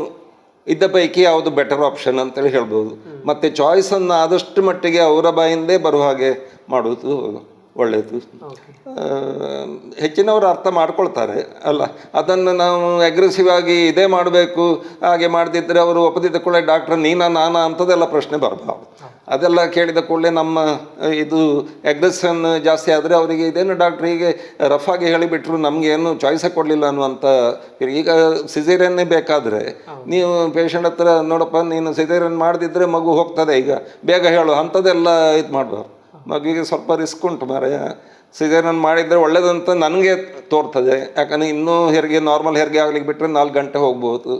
ಇದ್ದ ಪೈಕಿ ಯಾವುದು ಬೆಟರ್ ಆಪ್ಷನ್ ಅಂತೇಳಿ ಹೇಳ್ಬೋದು. ಮತ್ತು ಚಾಯ್ಸನ್ನು ಆದಷ್ಟು ಮಟ್ಟಿಗೆ ಅವರ ಬಾಯಿಂದೇ ಬರುವ ಹಾಗೆ ಮಾಡೋದು ಒಳ್ಳೆಯದು ಹೆಚ್ಚಿನವರು ಅರ್ಥ ಮಾಡ್ಕೊಳ್ತಾರೆ ಅಲ್ಲ? ಅದನ್ನು ನಾವು ಅಗ್ರೆಸಿವ್ ಆಗಿ ಇದೇ ಮಾಡಬೇಕು ಹಾಗೆ ಮಾಡದಿದ್ದರೆ ಅವರು ಒಪ್ಪದಿದ್ದ ಕೂಡಲೇ ಡಾಕ್ಟರ್ ನೀನಾ ನಾನಾ ಅಂಥದ್ದೆಲ್ಲ ಪ್ರಶ್ನೆ ಬರಬಾರ್ದು. ಅದೆಲ್ಲ ಕೇಳಿದ ಕೂಡಲೇ ನಮ್ಮ ಇದು ಅಗ್ರೆಸನ್ ಜಾಸ್ತಿ ಆದರೆ ಅವರಿಗೆ ಇದೇನು ಡಾಕ್ಟ್ರ್ ಹೀಗೆ ರಫಾಗಿ ಆಗಿ ಹೇಳಿಬಿಟ್ರು ನಮಗೇನು ಚಾಯ್ಸೇ ಕೊಡಲಿಲ್ಲ ಅನ್ನುವಂಥ ಈಗ ಸಿಸೇರಿಯನ್ನೇ ಬೇಕಾದರೆ ನೀವು ಪೇಷಂಟ್ ಹತ್ರ ನೋಡಪ್ಪ ನೀನು ಸಿಜೇರಿಯನ್ ಮಾಡದಿದ್ದರೆ ಮಗು ಹೋಗ್ತದೆ ಈಗ ಬೇಗ ಹೇಳು ಅಂಥದ್ದೆಲ್ಲ ಇದು ಮಾಡಬಾರ್ದು ಮಗುವಿಗೆ ಸ್ವಲ್ಪ ರಿಸ್ಕ್ ಉಂಟು ಮಾರಾಯ. ಸಿಸೇರಿಯನ್ ಮಾಡಿದರೆ ಒಳ್ಳೇದಂತ ನನಗೆ ತೋರ್ತದೆ. ಯಾಕಂದರೆ ಇನ್ನೂ ಹೆರಿಗೆ ನಾರ್ಮಲ್ ಹೆರಿಗೆ ಆಗ್ಲಿಕ್ಕೆ ಬಿಟ್ಟರೆ ನಾಲ್ಕು ಗಂಟೆ ಹೋಗ್ಬೋದು.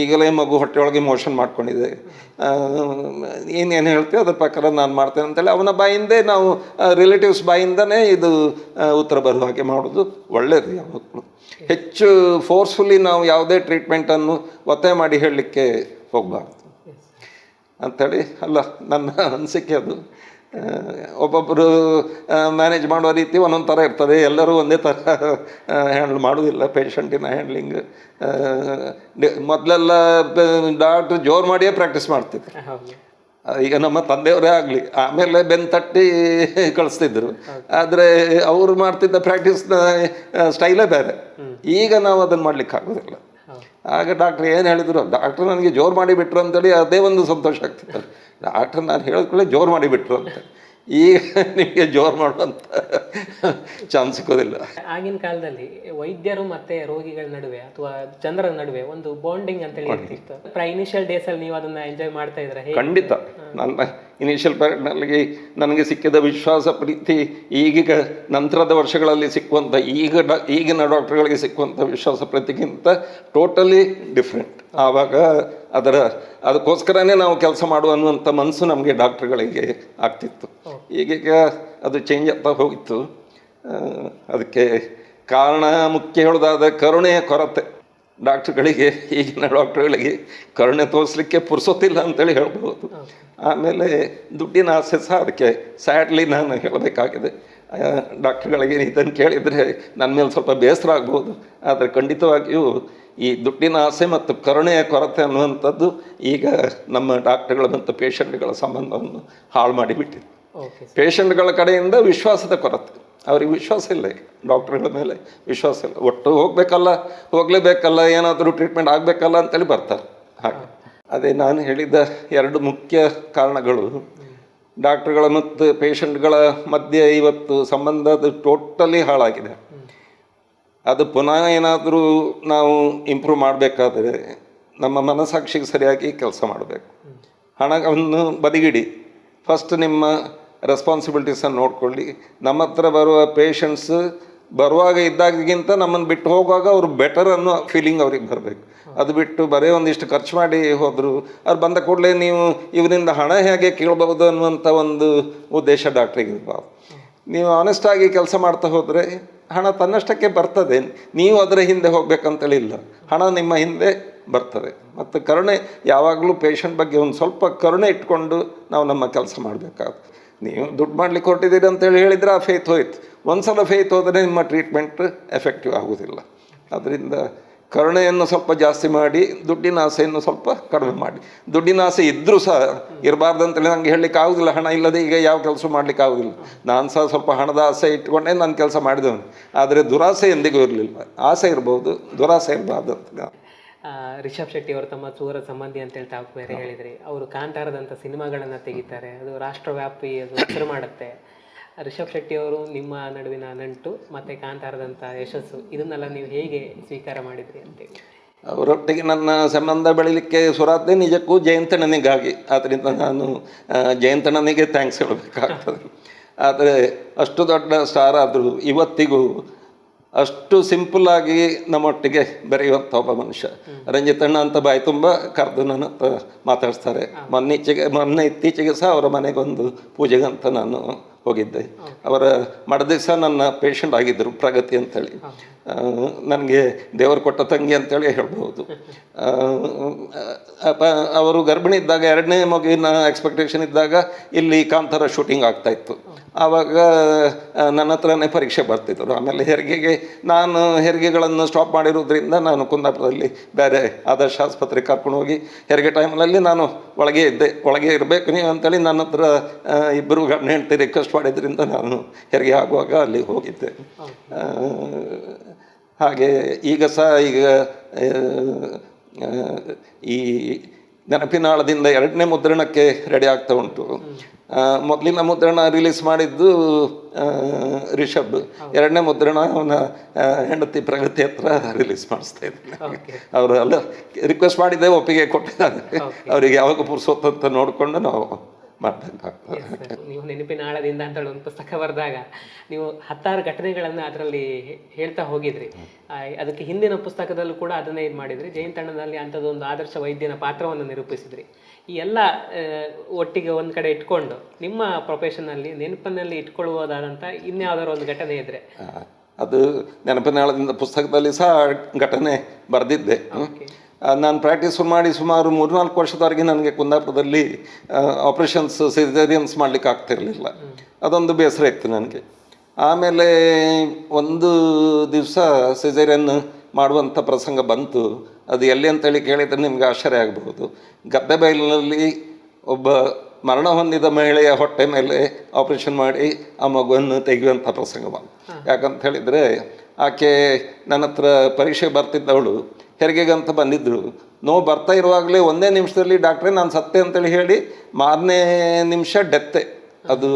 ಈಗಲೇ ಮಗು ಹೊಟ್ಟೆಯೊಳಗೆ ಮೋಷನ್ ಮಾಡ್ಕೊಂಡಿದೆ. ಏನೇನು ಹೇಳ್ತೀವಿ ಅದ್ರ ಪ್ರಕಾರ ನಾನು ಮಾಡ್ತೇನೆ ಅಂತೇಳಿ ಅವನ ಬಾಯಿಂದೇ ನಾವು ರಿಲೇಟಿವ್ಸ್ ಬಾಯಿಂದನೇ ಇದು ಉತ್ತರ ಬರುವ ಹಾಗೆ ಮಾಡೋದು. ಒಳ್ಳೆಯದು ಮಕ್ಕಳು. ಹೆಚ್ಚು ಫೋರ್ಸ್ಫುಲಿ ನಾವು ಯಾವುದೇ ಟ್ರೀಟ್ಮೆಂಟನ್ನು ಒತ್ತಾಯ ಮಾಡಿ ಹೇಳಲಿಕ್ಕೆ ಹೋಗಬಾರ್ದು. ಅಂಥೇಳಿ ಅಲ್ಲ ನನ್ನ ಅನಿಸಿಕೆ ಅದು. ಒಬ್ಬೊಬ್ಬರು ಮ್ಯಾನೇಜ್ ಮಾಡುವ ರೀತಿ ಒಂದೊಂದು ಥರ ಇರ್ತದೆ. ಎಲ್ಲರೂ ಒಂದೇ ಥರ ಹ್ಯಾಂಡಲ್ ಮಾಡೋದಿಲ್ಲ ಪೇಷಂಟಿನ ಹ್ಯಾಂಡ್ಲಿಂಗ್ ಮೊದಲೆಲ್ಲ ಡಾಕ್ಟ್ರ್ ಜೋರು ಮಾಡಿಯೇ ಪ್ರಾಕ್ಟೀಸ್ ಮಾಡ್ತಿದ್ರು. ಈಗ ನಮ್ಮ ತಂದೆಯವರೇ ಆಗಲಿ ಆಮೇಲೆ ಬೆನ್ ತಟ್ಟಿ [laughs] ಕಳಿಸ್ತಿದ್ರು. ಆದರೆ ಅವರು ಮಾಡ್ತಿದ್ದ ಪ್ರಾಕ್ಟೀಸ್ನ ಸ್ಟೈಲೇ ಬೇರೆ. ಈಗ ನಾವು ಅದನ್ನು ಮಾಡ್ಲಿಕ್ಕೆ ಆಗೋದಿಲ್ಲ. ಆಗ ಡಾಕ್ಟ್ರ್ ಏನು ಹೇಳಿದ್ರು ಡಾಕ್ಟ್ರ್ ನನಗೆ ಜೋರು ಮಾಡಿಬಿಟ್ರು ಅಂತೇಳಿ ಅದೇ ಒಂದು ಸಂತೋಷ ಆಗ್ತಿತ್ತು. ಡಾಕ್ಟ್ರ್ ನಾನು ಹೇಳಿದ್ಕೊಳ್ಳೆ ಜೋರು ಮಾಡಿಬಿಟ್ರು ಅಂತ. ಈಗ ನಿಮಗೆ ಜೋರು ಮಾಡುವಂಥ ಚಾನ್ಸ್ ಸಿಗೋದಿಲ್ಲ ಆಗಿನ ಕಾಲದಲ್ಲಿ ವೈದ್ಯರು ಮತ್ತೆ ರೋಗಿಗಳ ನಡುವೆ ಅಥವಾ ಜನರ ನಡುವೆ ಒಂದು ಬಾಂಡಿಂಗ್ ಅಂತ ಹೇಳಿ ಇನಿಷಿಯಲ್ ಡೇಸಲ್ಲಿ ಅಲ್ಲಿ ನೀವು ಅದನ್ನ ಎಂಜಾಯ್ ಮಾಡ್ತಾ ಇದ್ರೆ ಖಂಡಿತ. ನನ್ನ ಇನಿಷಿಯಲ್ ಪೀರಿಯಡ್ನಲ್ಲಿ ನನಗೆ ಸಿಕ್ಕಿದ ವಿಶ್ವಾಸ ಪ್ರೀತಿ ಈಗೀಗ ನಂತರದ ವರ್ಷಗಳಲ್ಲಿ ಸಿಕ್ಕುವಂಥ ಈಗ ಡ ಈಗಿನ ಡಾಕ್ಟರ್ಗಳಿಗೆ ಸಿಕ್ಕುವಂಥ ವಿಶ್ವಾಸ ಪ್ರೀತಿಗಿಂತ ಟೋಟಲಿ ಡಿಫ್ರೆಂಟ್ ಆವಾಗ ಅದರ ಅದಕ್ಕೋಸ್ಕರನೇ ನಾವು ಕೆಲಸ ಮಾಡುವ ಅನ್ನುವಂಥ ಮನಸ್ಸು ನಮಗೆ ಡಾಕ್ಟ್ರುಗಳಿಗೆ ಆಗ್ತಿತ್ತು. ಈಗೀಗ ಅದು ಚೇಂಜ್ ಆಗ್ತಾ ಹೋಗಿತ್ತು. ಅದಕ್ಕೆ ಕಾರಣ ಮುಖ್ಯ ಹೇಳೋದಾದ ಕರುಣೆಯ ಕೊರತೆ. ಡಾಕ್ಟ್ರುಗಳಿಗೆ ಈಗಿನ ಡಾಕ್ಟ್ರುಗಳಿಗೆ ಕರುಣೆ ತೋರಿಸ್ಲಿಕ್ಕೆ ಪುರ್ಸೊತ್ತಿಲ್ಲ ಅಂತೇಳಿ ಹೇಳ್ಬೋದು. ಆಮೇಲೆ ದುಡ್ಡಿನ ಆಸೆ ಸಹ ಅದಕ್ಕೆ. ಸ್ಯಾಡ್ಲಿ ನಾನು ಹೇಳಬೇಕಾಗಿದೆ. ಡಾಕ್ಟ್ರುಗಳಿಗೆ ಇದನ್ನು ಕೇಳಿದರೆ ನನ್ನ ಮೇಲೆ ಸ್ವಲ್ಪ ಬೇಸರ ಆಗ್ಬೋದು. ಆದರೆ ಖಂಡಿತವಾಗಿಯೂ ಈ ದುಡ್ಡಿನ ಆಸೆ ಮತ್ತು ಕರುಣೆಯ ಕೊರತೆ ಅನ್ನುವಂಥದ್ದು ಈಗ ನಮ್ಮ ಡಾಕ್ಟರ್ಗಳ ಮತ್ತು ಪೇಷಂಟ್ಗಳ ಸಂಬಂಧವನ್ನು ಹಾಳು ಮಾಡಿಬಿಟ್ಟಿದೆ. ಪೇಷಂಟ್ಗಳ ಕಡೆಯಿಂದ ವಿಶ್ವಾಸದ ಕೊರತೆ. ಅವ್ರಿಗೆ ವಿಶ್ವಾಸ ಇಲ್ಲ ಡಾಕ್ಟ್ರುಗಳ ಮೇಲೆ ವಿಶ್ವಾಸ ಇಲ್ಲ. ಒಟ್ಟು ಹೋಗಬೇಕಲ್ಲ, ಹೋಗಲೇಬೇಕಲ್ಲ, ಏನಾದರೂ ಟ್ರೀಟ್ಮೆಂಟ್ ಆಗಬೇಕಲ್ಲ ಅಂತೇಳಿ ಬರ್ತಾರೆ. ಹಾಗೆ. ಅದೇ ನಾನು ಹೇಳಿದ ಎರಡು ಮುಖ್ಯ ಕಾರಣಗಳು. ಡಾಕ್ಟ್ರುಗಳ ಮತ್ತು ಪೇಷಂಟ್ಗಳ ಮಧ್ಯೆ ಇವತ್ತು ಸಂಬಂಧ ಅದು ಟೋಟಲಿ ಹಾಳಾಗಿದೆ. ಅದು ಪುನಃ ಏನಾದರೂ ನಾವು ಇಂಪ್ರೂವ್ ಮಾಡಬೇಕಾದ್ರೆ ನಮ್ಮ ಮನಸ್ಸಾಕ್ಷಿಗೆ ಸರಿಯಾಗಿ ಕೆಲಸ ಮಾಡಬೇಕು. ಹಣವನ್ನು ಬದಿಗಿಡಿ. ಫಸ್ಟ್ ನಿಮ್ಮ ರೆಸ್ಪಾನ್ಸಿಬಿಲಿಟೀಸನ್ನು ನೋಡ್ಕೊಳ್ಳಿ. ನಮ್ಮ ಹತ್ರ ಬರುವ ಪೇಷಂಟ್ಸ್ ಬರುವಾಗ ಇದ್ದಾಗಿಗಿಂತ ನಮ್ಮನ್ನು ಬಿಟ್ಟು ಹೋಗುವಾಗ ಅವರು ಬೆಟರ್ ಅನ್ನೋ ಫೀಲಿಂಗ್ ಅವ್ರಿಗೆ ಬರಬೇಕು. ಅದು ಬಿಟ್ಟು ಬರೀ ಒಂದಿಷ್ಟು ಖರ್ಚು ಮಾಡಿ ಹೋದರು, ಅವ್ರು ಬಂದ ಕೂಡಲೇ ನೀವು ಇವರಿಂದ ಹಣ ಹೇಗೆ ಕೇಳಬಹುದು ಅನ್ನುವಂಥ ಒಂದು ಉದ್ದೇಶ ಡಾಕ್ಟ್ರಿಗೆ ಇರಬಾರ್ದು ನೀವು ಆನೆಸ್ಟಾಗಿ ಕೆಲಸ ಮಾಡ್ತಾ ಹೋದರೆ ಹಣ ತನ್ನಷ್ಟಕ್ಕೆ ಬರ್ತದೆ. ನೀವು ಅದರ ಹಿಂದೆ ಹೋಗ್ಬೇಕಂತೇಳಿ ಇಲ್ಲ. ಹಣ ನಿಮ್ಮ ಹಿಂದೆ ಬರ್ತದೆ. ಮತ್ತು ಕರುಣೆ ಯಾವಾಗಲೂ ಪೇಷಂಟ್ ಬಗ್ಗೆ ಒಂದು ಸ್ವಲ್ಪ ಕರುಣೆ ಇಟ್ಕೊಂಡು ನಾವು ನಮ್ಮ ಕೆಲಸ ಮಾಡಬೇಕಾಗುತ್ತೆ. ನೀವು ದುಡ್ಡು ಮಾಡ್ಲಿಕ್ಕೆ ಹೊರಟಿದ್ದೀರಿ ಅಂತೇಳಿ ಹೇಳಿದರೆ ಆ ಫೇತ್ ಹೋಯ್ತು. ಒಂದು ಸಲ ಫೇತ್ ಹೋದರೆ ನಿಮ್ಮ ಟ್ರೀಟ್ಮೆಂಟ್ ಎಫೆಕ್ಟಿವ್ ಆಗೋದಿಲ್ಲ ಅದರಿಂದ ಕರುಣೆಯನ್ನು ಸ್ವಲ್ಪ ಜಾಸ್ತಿ ಮಾಡಿ, ದುಡ್ಡಿನ ಆಸೆಯನ್ನು ಸ್ವಲ್ಪ ಕಡಿಮೆ ಮಾಡಿ. ದುಡ್ಡಿನ ಆಸೆ ಇದ್ದರೂ ಸಹ ಇರಬಾರ್ದಂತೇಳಿ ನನಗೆ ಹೇಳಲಿಕ್ಕೆ ಆಗೋದಿಲ್ಲ. ಹಣ ಇಲ್ಲದೆ ಈಗ ಯಾವ ಕೆಲಸ ಮಾಡಲಿಕ್ಕೆ ಆಗೋದಿಲ್ಲ. ನಾನು ಸಹ ಸ್ವಲ್ಪ ಹಣದ ಆಸೆ ಇಟ್ಕೊಂಡೇ ನಾನು ಕೆಲಸ ಮಾಡಿದವನು. ಆದರೆ ದುರಾಸೆ ಎಂದಿಗೂ ಇರಲಿಲ್ಲ. ಆಸೆ ಇರ್ಬೋದು, ದುರಾಸೆ ಇರಬಾರ್ದು ಅಂತ ರಿಷಬ್ ಶೆಟ್ಟಿ ಅವರು ತಮ್ಮ ಚೂರ ಸಂಬಂಧಿ ಅಂತೇಳಿ ತಾವು ಬೇರೆ ಹೇಳಿದ್ರಿ. ಅವರು ಕಾಂತಾರದಂಥ ಸಿನಿಮಾಗಳನ್ನು ತೆಗಿತಾರೆ. ಅದು ರಾಷ್ಟ್ರವ್ಯಾಪಿ ಅದು ಹೆಸರು ಮಾಡುತ್ತೆ. ರಿಷಬ್ ಶೆಟ್ಟಿ ಅವರು ನಿಮ್ಮ ನಡುವಿನ ನಂಟು ಮತ್ತು ಕಾಂತಾರದಂಥ ಯಶಸ್ಸು ಇದನ್ನೆಲ್ಲ ನೀವು ಹೇಗೆ ಸ್ವೀಕಾರ ಮಾಡಿದ್ರಿ ಅಂತೇಳಿ? ಅವರೊಟ್ಟಿಗೆ ನನ್ನ ಸಂಬಂಧ ಬೆಳಿಲಿಕ್ಕೆ ಸುರಾತೆ ನಿಜಕ್ಕೂ ಜಯಂತಣ್ಣನಿಗಾಗಿ. ಆದ್ದರಿಂದ ನಾನು ಜಯಂತಣ್ಣನಿಗೆ ಥ್ಯಾಂಕ್ಸ್ ಹೇಳಬೇಕಾಗ್ತದೆ. [laughs] ಆದರೆ ಅಷ್ಟು ದೊಡ್ಡ ಸ್ಟಾರ್ ಆದರೂ ಇವತ್ತಿಗೂ ಅಷ್ಟು ಸಿಂಪಲ್ಲಾಗಿ ನಮ್ಮೊಟ್ಟಿಗೆ ಬೆರೆಯುವಂಥ ಒಬ್ಬ ಮನುಷ್ಯ. ರಂಜಿತಣ್ಣ ಅಂತ ಬಾಯಿ ತುಂಬ ಕರೆದು ಹತ್ರ ಮಾತಾಡಿಸ್ತಾರೆ. ಮೊನ್ನೆ ಮೊನ್ನೆ ಇತ್ತೀಚೆಗೆ ಸಹ ಅವರ ಮನೆಗೊಂದು ಪೂಜೆಗಂತ ನಾನು ಹೋಗಿದ್ದೆ. ಅವರ ಮಡದಿವಸ ನನ್ನ ಪೇಷಂಟ್ ಆಗಿದ್ದರು ಪ್ರಗತಿ ಅಂತೇಳಿ. ನನಗೆ ದೇವರು ಕೊಟ್ಟ ತಂಗಿ ಅಂತೇಳಿ ಹೇಳ್ಬೋದು ಅವರು ಗರ್ಭಿಣಿ ಇದ್ದಾಗ ಎರಡನೇ ಮಗುವಿನ ಎಕ್ಸ್ಪೆಕ್ಟೇಷನ್ ಇದ್ದಾಗ ಇಲ್ಲಿ ಕಾಂತಾರ ಶೂಟಿಂಗ್ ಆಗ್ತಾ ಇತ್ತು. ಆವಾಗ ನನ್ನ ಹತ್ರನೇ ಪರೀಕ್ಷೆ ಬರ್ತಿದ್ದರು ಆಮೇಲೆ ಹೆರಿಗೆಗೆ ನಾನು ಹೆರಿಗೆಗಳನ್ನು ಸ್ಟಾಪ್ ಮಾಡಿರೋದ್ರಿಂದ ನಾನು ಕುಂದಾಪುರದಲ್ಲಿ ಬೇರೆ ಆದರ್ಶ ಆಸ್ಪತ್ರೆಗೆ ಕರ್ಕೊಂಡು ಹೋಗಿ ಹೆರಿಗೆ ಟೈಮ್ನಲ್ಲಿ ನಾನು ಒಳಗೆ ಇದ್ದೆ. ಒಳಗೆ ಇರಬೇಕು ನೀವು ಅಂತೇಳಿ ನನ್ನ ಹತ್ರ ಇಬ್ಬರು ಗಂಡ ಹೆಂಡತಿ ರಿಕ್ವೆಸ್ಟ್ ಮಾಡಿದ್ರಿಂದ ನಾನು ಹೆರಿಗೆ ಆಗುವಾಗ ಅಲ್ಲಿ ಹೋಗಿದ್ದೆ. ಹಾಗೆ ಈಗ ಸಹ ಈಗ ಈ ನೆನಪಿನಾಳದಿಂದ ಎರಡನೇ ಮುದ್ರಣಕ್ಕೆ ರೆಡಿ ಆಗ್ತಾ ಉಂಟು. ಮೊದಲಿನ ಮುದ್ರಣ ರಿಲೀಸ್ ಮಾಡಿದ್ದು ರಿಷಬ್. ಎರಡನೇ ಮುದ್ರಣ ಅವನ ಹೆಂಡತಿ ಪ್ರಗತಿ ಹತ್ರ ರಿಲೀಸ್ ಮಾಡಿಸ್ತಾ ಇದ್ದೀನಿ. ಅವರು ಅಲ್ಲ ರಿಕ್ವೆಸ್ಟ್ ಮಾಡಿದ್ದೆ ಒಪ್ಪಿಗೆ ಕೊಟ್ಟಿದ್ದಾರೆ. ಅವರಿಗೆ ಯಾವಾಗ ಪುರ್ಸೋತ್ತಂತ ಅಂತ ನೋಡಿಕೊಂಡು ನಾವು ನೀವು ನೆನಪಿನ ಆಳದಿಂದ ಅಂತ ಹೇಳಿ ಒಂದು ಪುಸ್ತಕ ಬರೆದಾಗ ನೀವು ಹತ್ತಾರು ಘಟನೆಗಳನ್ನು ಅದರಲ್ಲಿ ಹೇಳ್ತಾ ಹೋಗಿದ್ರಿ. ಅದಕ್ಕೆ ಹಿಂದಿನ ಪುಸ್ತಕದಲ್ಲೂ ಕೂಡ ಅದನ್ನೇ ಇದು ಮಾಡಿದ್ರಿ. ಜಯಂತಣ್ಣನಲ್ಲಿ ಅಂಥದ್ದೊಂದು ಆದರ್ಶ ವೈದ್ಯನ ಪಾತ್ರವನ್ನು ನಿರೂಪಿಸಿದ್ರಿ. ಈ ಎಲ್ಲ ಒಟ್ಟಿಗೆ ಒಂದು ಕಡೆ ಇಟ್ಕೊಂಡು ನಿಮ್ಮ ಪ್ರೊಫೆಷನಲ್ಲಿ ನೆನಪಿನಲ್ಲಿ ಇಟ್ಕೊಳ್ಳುವುದಾದಂಥ ಇನ್ಯಾವುದಾದ್ರು ಒಂದು ಘಟನೆ ಇದ್ರೆ? ಅದು ಅದು ನೆನಪಿನಾಳದಿಂದ ಪುಸ್ತಕದಲ್ಲಿ ಸಹ ಘಟನೆ ಬರೆದಿದ್ದೆ. ನಾನು ಪ್ರಾಕ್ಟೀಸ್ ಮಾಡಿ ಸುಮಾರು ಮೂರ್ನಾಲ್ಕು ವರ್ಷದವರೆಗೆ ನನಗೆ ಕುಂದಾಪುರದಲ್ಲಿ ಆಪ್ರೇಷನ್ಸ್ ಸಿಸೇರಿಯನ್ಸ್ ಮಾಡಲಿಕ್ಕೆ ಆಗ್ತಿರಲಿಲ್ಲ ಅದೊಂದು ಬೇಸರ ಇತ್ತು ನನಗೆ. ಆಮೇಲೆ ಒಂದು ದಿವಸ ಸಿಸೇರಿಯನ್ ಮಾಡುವಂಥ ಪ್ರಸಂಗ ಬಂತು. ಅದು ಎಲ್ಲಿ ಅಂತೇಳಿ ಕೇಳಿದರೆ ನಿಮ್ಗೆ ಆಶ್ಚರ್ಯ ಆಗಬಹುದು. ಗದ್ದೆಬೈಲಿನಲ್ಲಿ ಒಬ್ಬ ಮರಣ ಹೊಂದಿದ ಮಹಿಳೆಯ ಹೊಟ್ಟೆ ಮೇಲೆ ಆಪರೇಷನ್ ಮಾಡಿ ಆ ಮಗುವನ್ನು ತೆಗೆಯುವಂಥ ಪ್ರಸಂಗ ಬಂತು. ಯಾಕಂತ ಹೇಳಿದರೆ, ಆಕೆ ನನ್ನ ಹತ್ರ ಪರೀಕ್ಷೆ ಬರ್ತಿದ್ದವಳು. ಹೆರಿಗೆಗಂತ ಬಂದಿದ್ದರು ನೋವು ಬರ್ತಾ ಇರುವಾಗಲೇ ಒಂದೇ ನಿಮಿಷದಲ್ಲಿ ಡಾಕ್ಟ್ರೇ ನಾನು ಸತ್ತೆ ಅಂತೇಳಿ ಹೇಳಿ ಮಾರನೇ ನಿಮಿಷ ಡೆತ್ತೆ ಅದು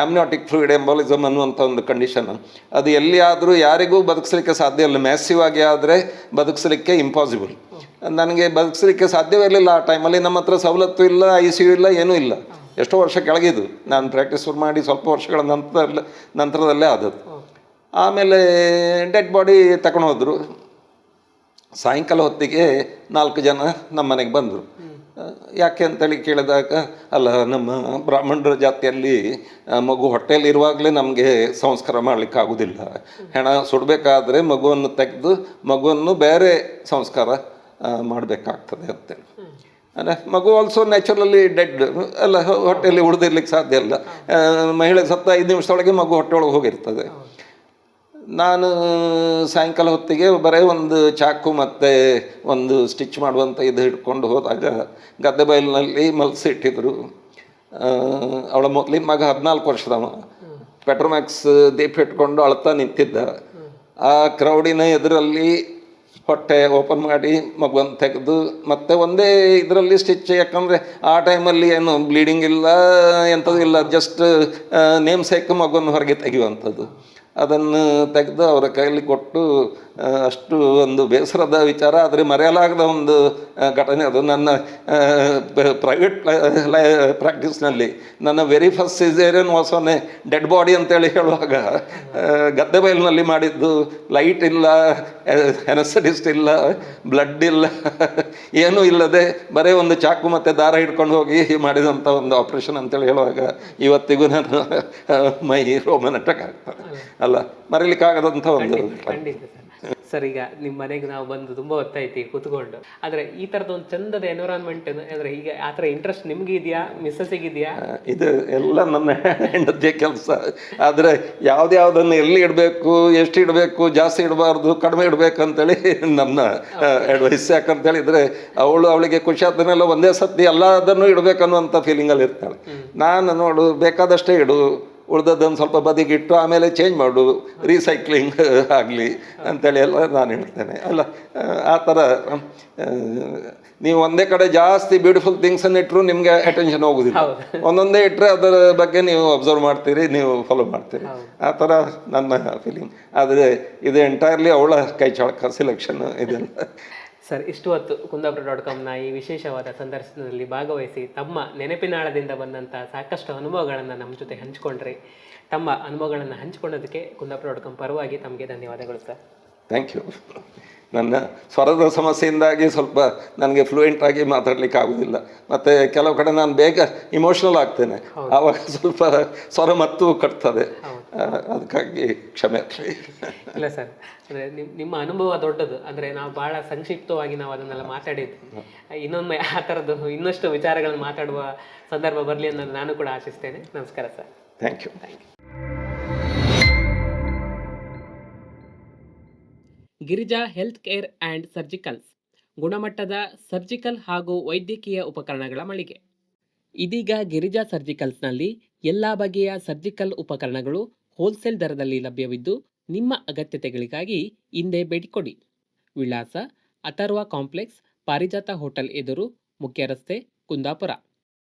ಆಮ್ನೋಟಿಕ್ ಫ್ಲೂಯಿಡ್ ಎಂಬಾಲಿಸಮ್ ಅನ್ನುವಂಥ ಒಂದು ಕಂಡೀಷನ್. ಅದು ಎಲ್ಲಿ ಆದರೂ ಯಾರಿಗೂ ಬದುಕಿಸ್ಲಿಕ್ಕೆ ಸಾಧ್ಯ ಇಲ್ಲ. ಮ್ಯಾಸಿವ್ ಆಗಿ ಆದರೆ ಬದುಕಿಸ್ಲಿಕ್ಕೆ ಇಂಪಾಸಿಬಲ್. ನನಗೆ ಬದುಕಿಸ್ಲಿಕ್ಕೆ ಸಾಧ್ಯವೇ ಇರಲಿಲ್ಲ ಆ ಟೈಮಲ್ಲಿ. ನಮ್ಮ ಹತ್ರ ಸವಲತ್ತು ಇಲ್ಲ, ಐ ಸಿ ಯು ಇಲ್ಲ, ಏನೂ ಇಲ್ಲ. ಎಷ್ಟೋ ವರ್ಷ ಕೆಳಗಿದ್ದು. ನಾನು ಪ್ರಾಕ್ಟೀಸ್ ಶುರು ಮಾಡಿ ಸ್ವಲ್ಪ ವರ್ಷಗಳ ನಂತರ, ನಂತರದಲ್ಲೇ ಆದದ್ದು. ಆಮೇಲೆ ಡೆಡ್ ಬಾಡಿ ತಗೊಂಡು ಹೋದರು. ಸಾಯಂಕಾಲ ಹೊತ್ತಿಗೆ ನಾಲ್ಕು ಜನ ನಮ್ಮ ಮನೆಗೆ ಬಂದರು. ಯಾಕೆ ಅಂತೇಳಿ ಕೇಳಿದಾಗ ಅಲ್ಲ ನಮ್ಮ ಬ್ರಾಹ್ಮಣರ ಜಾತಿಯಲ್ಲಿ ಮಗು ಹೊಟ್ಟೆಯಲ್ಲಿ ಇರುವಾಗಲೇ ನಮಗೆ ಸಂಸ್ಕಾರ ಮಾಡಲಿಕ್ಕೆ ಆಗೋದಿಲ್ಲ. ಹೆಣ ಸುಡಬೇಕಾದ್ರೆ ಮಗುವನ್ನು ತೆಗೆದು ಮಗುವನ್ನು ಬೇರೆ ಸಂಸ್ಕಾರ ಮಾಡಬೇಕಾಗ್ತದೆ ಅಂತೇಳಿ. ಅಂದರೆ ಮಗು ಆಲ್ಸೋ ನ್ಯಾಚುರಲಿ ಡೆಡ್ ಅಲ್ಲ ಹೊಟ್ಟೆಯಲ್ಲಿ ಉಳಿದಿರ್ಲಿಕ್ಕೆ ಸಾಧ್ಯ ಇಲ್ಲ. ಮಹಿಳೆ ಸತ್ತ ಐದು ನಿಮಿಷದೊಳಗೆ ಮಗು ಹೊಟ್ಟೆಯೊಳಗೆ ಹೋಗಿರ್ತದೆ. ನಾನು ಸಾಯಂಕಾಲ ಹೊತ್ತಿಗೆ ಬರೀ ಒಂದು ಚಾಕು ಮತ್ತು ಒಂದು ಸ್ಟಿಚ್ ಮಾಡುವಂಥ ಇದು ಹಿಡ್ಕೊಂಡು ಹೋದಾಗ ಗದ್ದೆ ಬಯಲಿನಲ್ಲಿ ಮಲಸಿಟ್ಟಿದ್ರು. ಅವಳ ಮೊದಲಿನ ಮಗ ಹದಿನಾಲ್ಕು ವರ್ಷದವ. ಪೆಟ್ರೋಮ್ಯಾಕ್ಸ್ ದೀಪ ಇಟ್ಕೊಂಡು ಅಳ್ತಾ ನಿಂತಿದ್ದ. ಆ ಕ್ರೌಡಿನ ಎದುರಲ್ಲಿ ಹೊಟ್ಟೆ ಓಪನ್ ಮಾಡಿ ಮಗುವನ್ನು ತೆಗೆದು ಮತ್ತೆ ಒಂದೇ ಇದರಲ್ಲಿ ಸ್ಟಿಚ್ ಯಾಕಂದರೆ ಆ ಟೈಮಲ್ಲಿ ಏನು ಬ್ಲೀಡಿಂಗ್ ಇಲ್ಲ, ಎಂಥದ್ದು ಇಲ್ಲ ಜಸ್ಟ್ ನೇಮ್ ಸೇಕ್ ಮಗುವನ್ನು ಹೊರಗೆ ತೆಗೆಯುವಂಥದ್ದು. ಅದನ್ನು ತೆಗೆದು ಅವರ ಕೈಯಲ್ಲಿ ಕೊಟ್ಟು ಅಷ್ಟು ಒಂದು ಬೇಸರದ ವಿಚಾರ. ಆದರೆ ಮರೆಯಲಾಗದ ಒಂದು ಘಟನೆ ಅದು. ನನ್ನ ಪ್ರೈವೇಟ್ ಪ್ರಾಕ್ಟೀಸ್ನಲ್ಲಿ ನನ್ನ ವೆರಿ ಫಸ್ಟ್ ಸಿಸೇರಿಯನ್ ವಾಸನೆ ಡೆಡ್ ಬಾಡಿ ಅಂತೇಳಿ ಹೇಳುವಾಗ ಗದ್ದೆ ಬಯಲಿನಲ್ಲಿ ಮಾಡಿದ್ದು. ಲೈಟ್ ಇಲ್ಲ ಎನಸಡಿಸ್ಟ್ ಇಲ್ಲ ಬ್ಲಡ್ ಇಲ್ಲ, ಏನೂ ಇಲ್ಲದೆ ಬರೀ ಒಂದು ಚಾಕು ಮತ್ತು ದಾರ ಹಿಡ್ಕೊಂಡು ಹೋಗಿ ಮಾಡಿದಂಥ ಒಂದು ಆಪ್ರೇಷನ್ ಅಂತೇಳಿ ಹೇಳುವಾಗ ಇವತ್ತಿಗೂ ನಾನು ಮೈ ರೋಮನ್ ಅಟ್ಯಾಕ್ ಆಗ್ತದೆ ಅಲ್ಲ ಮರೀಲಿಕ್ಕಾಗದಂಥ ಒಂದು ಖಂಡಿತ ಸರ್. ಸರ್ ಈಗ ನಿಮ್ಮ ಮನೆಗೆ ನಾವು ಬಂದು ತುಂಬಾ ಹೊತ್ತಾಯ್ತಿ ಕುತ್ಕೊಂಡು. ಆದ್ರೆ ಈ ತರದ ಒಂದು ಚಂದದ ಎನ್ವಿರಾನ್ಮೆಂಟ್ ಅಂದ್ರೆ ಈಗ ಆತರ ಥರ ಇಂಟ್ರೆಸ್ಟ್ ನಿಮ್ಗೆ ಇದೆಯಾ? ಮಿಸ್ಸಸ್ಸಿಗೆ ಇದೆಯಾ? ಇದು ಎಲ್ಲ ನನ್ನ ಹೆಂಡತಿಯ ಕೆಲಸ. ಆದರೆ ಯಾವ್ದ್ಯಾವ್ದನ್ನ ಎಲ್ಲಿ ಇಡಬೇಕು ಎಷ್ಟು ಇಡಬೇಕು ಜಾಸ್ತಿ ಇಡಬಾರ್ದು ಕಡಿಮೆ ಇಡಬೇಕು ಅಂತೇಳಿ ನನ್ನ ಅಡ್ವೈಸ್ ಯಾಕಂತೇಳಿದರೆ ಅವಳು ಅವಳಿಗೆ ಖುಷಿ ಆದನೆಲ್ಲ ಒಂದೇ ಸತಿ ಎಲ್ಲದನ್ನು ಇಡಬೇಕನ್ನುವಂಥ ಫೀಲಿಂಗಲ್ಲಿ ಇರ್ತಾಳೆ. ನಾನು ನೋಡು ಬೇಕಾದಷ್ಟೇ ಇಡು ಉಳ್ದದ್ದನ್ನು ಸ್ವಲ್ಪ ಬದಿಗಿಟ್ಟು ಆಮೇಲೆ ಚೇಂಜ್ ಮಾಡು ರೀಸೈಕ್ಲಿಂಗ್ [laughs] ಆಗಲಿ ಅಂತೇಳಿ ಎಲ್ಲ ನಾನು ಹೇಳ್ತೇನೆ. ಅಲ್ಲ ಆ, ಆ ಥರ ನೀವು ಒಂದೇ ಕಡೆ ಜಾಸ್ತಿ ಬ್ಯೂಟಿಫುಲ್ ಥಿಂಗ್ಸನ್ನು ಇಟ್ಟರು ನಿಮಗೆ ಅಟೆನ್ಷನ್ ಹೋಗೋದಿಲ್ಲ. ಒಂದೊಂದೇ ಇಟ್ಟರೆ ಅದರ ಬಗ್ಗೆ ನೀವು ಅಬ್ಸರ್ವ್ ಮಾಡ್ತೀರಿ ನೀವು ಫಾಲೋ ಮಾಡ್ತೀರಿ. ಆ ಥರ ನನ್ನ ಫೀಲಿಂಗ್ ಆದರೆ ಇದು ಎಂಟೈರ್ಲಿ ಅವಳ ಕೈ ಚಳಕ ಸಿಲೆಕ್ಷನ್ ಇದೆಲ್ಲ. ಸರ್ ಇಷ್ಟು ಹೊತ್ತು ಕುಂದಾಪುರ ಡಾಟ್ ಕಾಮ್ನ ಈ ವಿಶೇಷವಾದ ಸಂದರ್ಶನದಲ್ಲಿ ಭಾಗವಹಿಸಿ ತಮ್ಮ ನೆನಪಿನಾಳದಿಂದ ಬಂದಂಥ ಸಾಕಷ್ಟು ಅನುಭವಗಳನ್ನು ನಮ್ಮ ಜೊತೆ ಹಂಚಿಕೊಂಡ್ರಿ. ತಮ್ಮ ಅನುಭವಗಳನ್ನು ಹಂಚಿಕೊಂಡೋದಕ್ಕೆ ಕುಂದಾಪುರ ಡಾಟ್ ಕಾಮ್ ಪರವಾಗಿ ತಮಗೆ ಧನ್ಯವಾದಗಳು ಸರ್. ಥ್ಯಾಂಕ್ ಯು ನನ್ನ ಸ್ವರದ ಸಮಸ್ಯೆಯಿಂದಾಗಿ ಸ್ವಲ್ಪ ನನಗೆ ಫ್ಲೂಯೆಂಟ್ ಆಗಿ ಮಾತಾಡ್ಲಿಕ್ಕೆ ಆಗೋದಿಲ್ಲ ಮತ್ತು ಕೆಲವು ಕಡೆ ನಾನು ಬೇಗ ಇಮೋಷನಲ್ ಆಗ್ತೇನೆ. ಆವಾಗ ಸ್ವಲ್ಪ ಸ್ವರ ಮತ್ತು ಕಟ್ತದೆ. ಅದಕ್ಕಾಗಿ ಕ್ಷಮೆ. ಇಲ್ಲ ಸರ್ ಅಂದರೆ ನಿಮ್ಮ ನಿಮ್ಮ ಅನುಭವ ದೊಡ್ಡದು. ಅಂದರೆ ನಾವು ಭಾಳ ಸಂಕ್ಷಿಪ್ತವಾಗಿ ನಾವು ಅದನ್ನೆಲ್ಲ ಮಾತಾಡಿದ್ವಿ ಇನ್ನೊಮ್ಮೆ ಆ ಥರದ್ದು ಇನ್ನಷ್ಟು ವಿಚಾರಗಳನ್ನು ಮಾತಾಡುವ ಸಂದರ್ಭ ಬರಲಿ ಅನ್ನೋದು ನಾನು ಕೂಡ ಆಶಿಸ್ತೇನೆ. ನಮಸ್ಕಾರ sir. Thank you thank you Girija health care and surgicals, ಗುಣಮಟ್ಟದ ಸರ್ಜಿಕಲ್ ಹಾಗೂ ವೈದ್ಯಕೀಯ ಉಪಕರಣಗಳ ಮಳಿಗೆ. ಇದೀಗ ಗಿರಿಜಾ ಸರ್ಜಿಕಲ್ಸ್ನಲ್ಲಿ ಎಲ್ಲ ಬಗೆಯ ಸರ್ಜಿಕಲ್ ಉಪಕರಣಗಳು ಹೋಲ್ಸೇಲ್ ದರದಲ್ಲಿ ಲಭ್ಯವಿದ್ದು, ನಿಮ್ಮ ಅಗತ್ಯತೆಗಳಿಗಾಗಿ ಹಿಂದೆ ಬೇಡಿಕೊಡಿ ಕೊಡಿ. ವಿಳಾಸ ಅಥರ್ವ ಕಾಂಪ್ಲೆಕ್ಸ್, ಪಾರಿಜಾತ ಹೋಟೆಲ್ ಎದುರು ಮುಖ್ಯ ರಸ್ತೆ ಕುಂದಾಪುರ.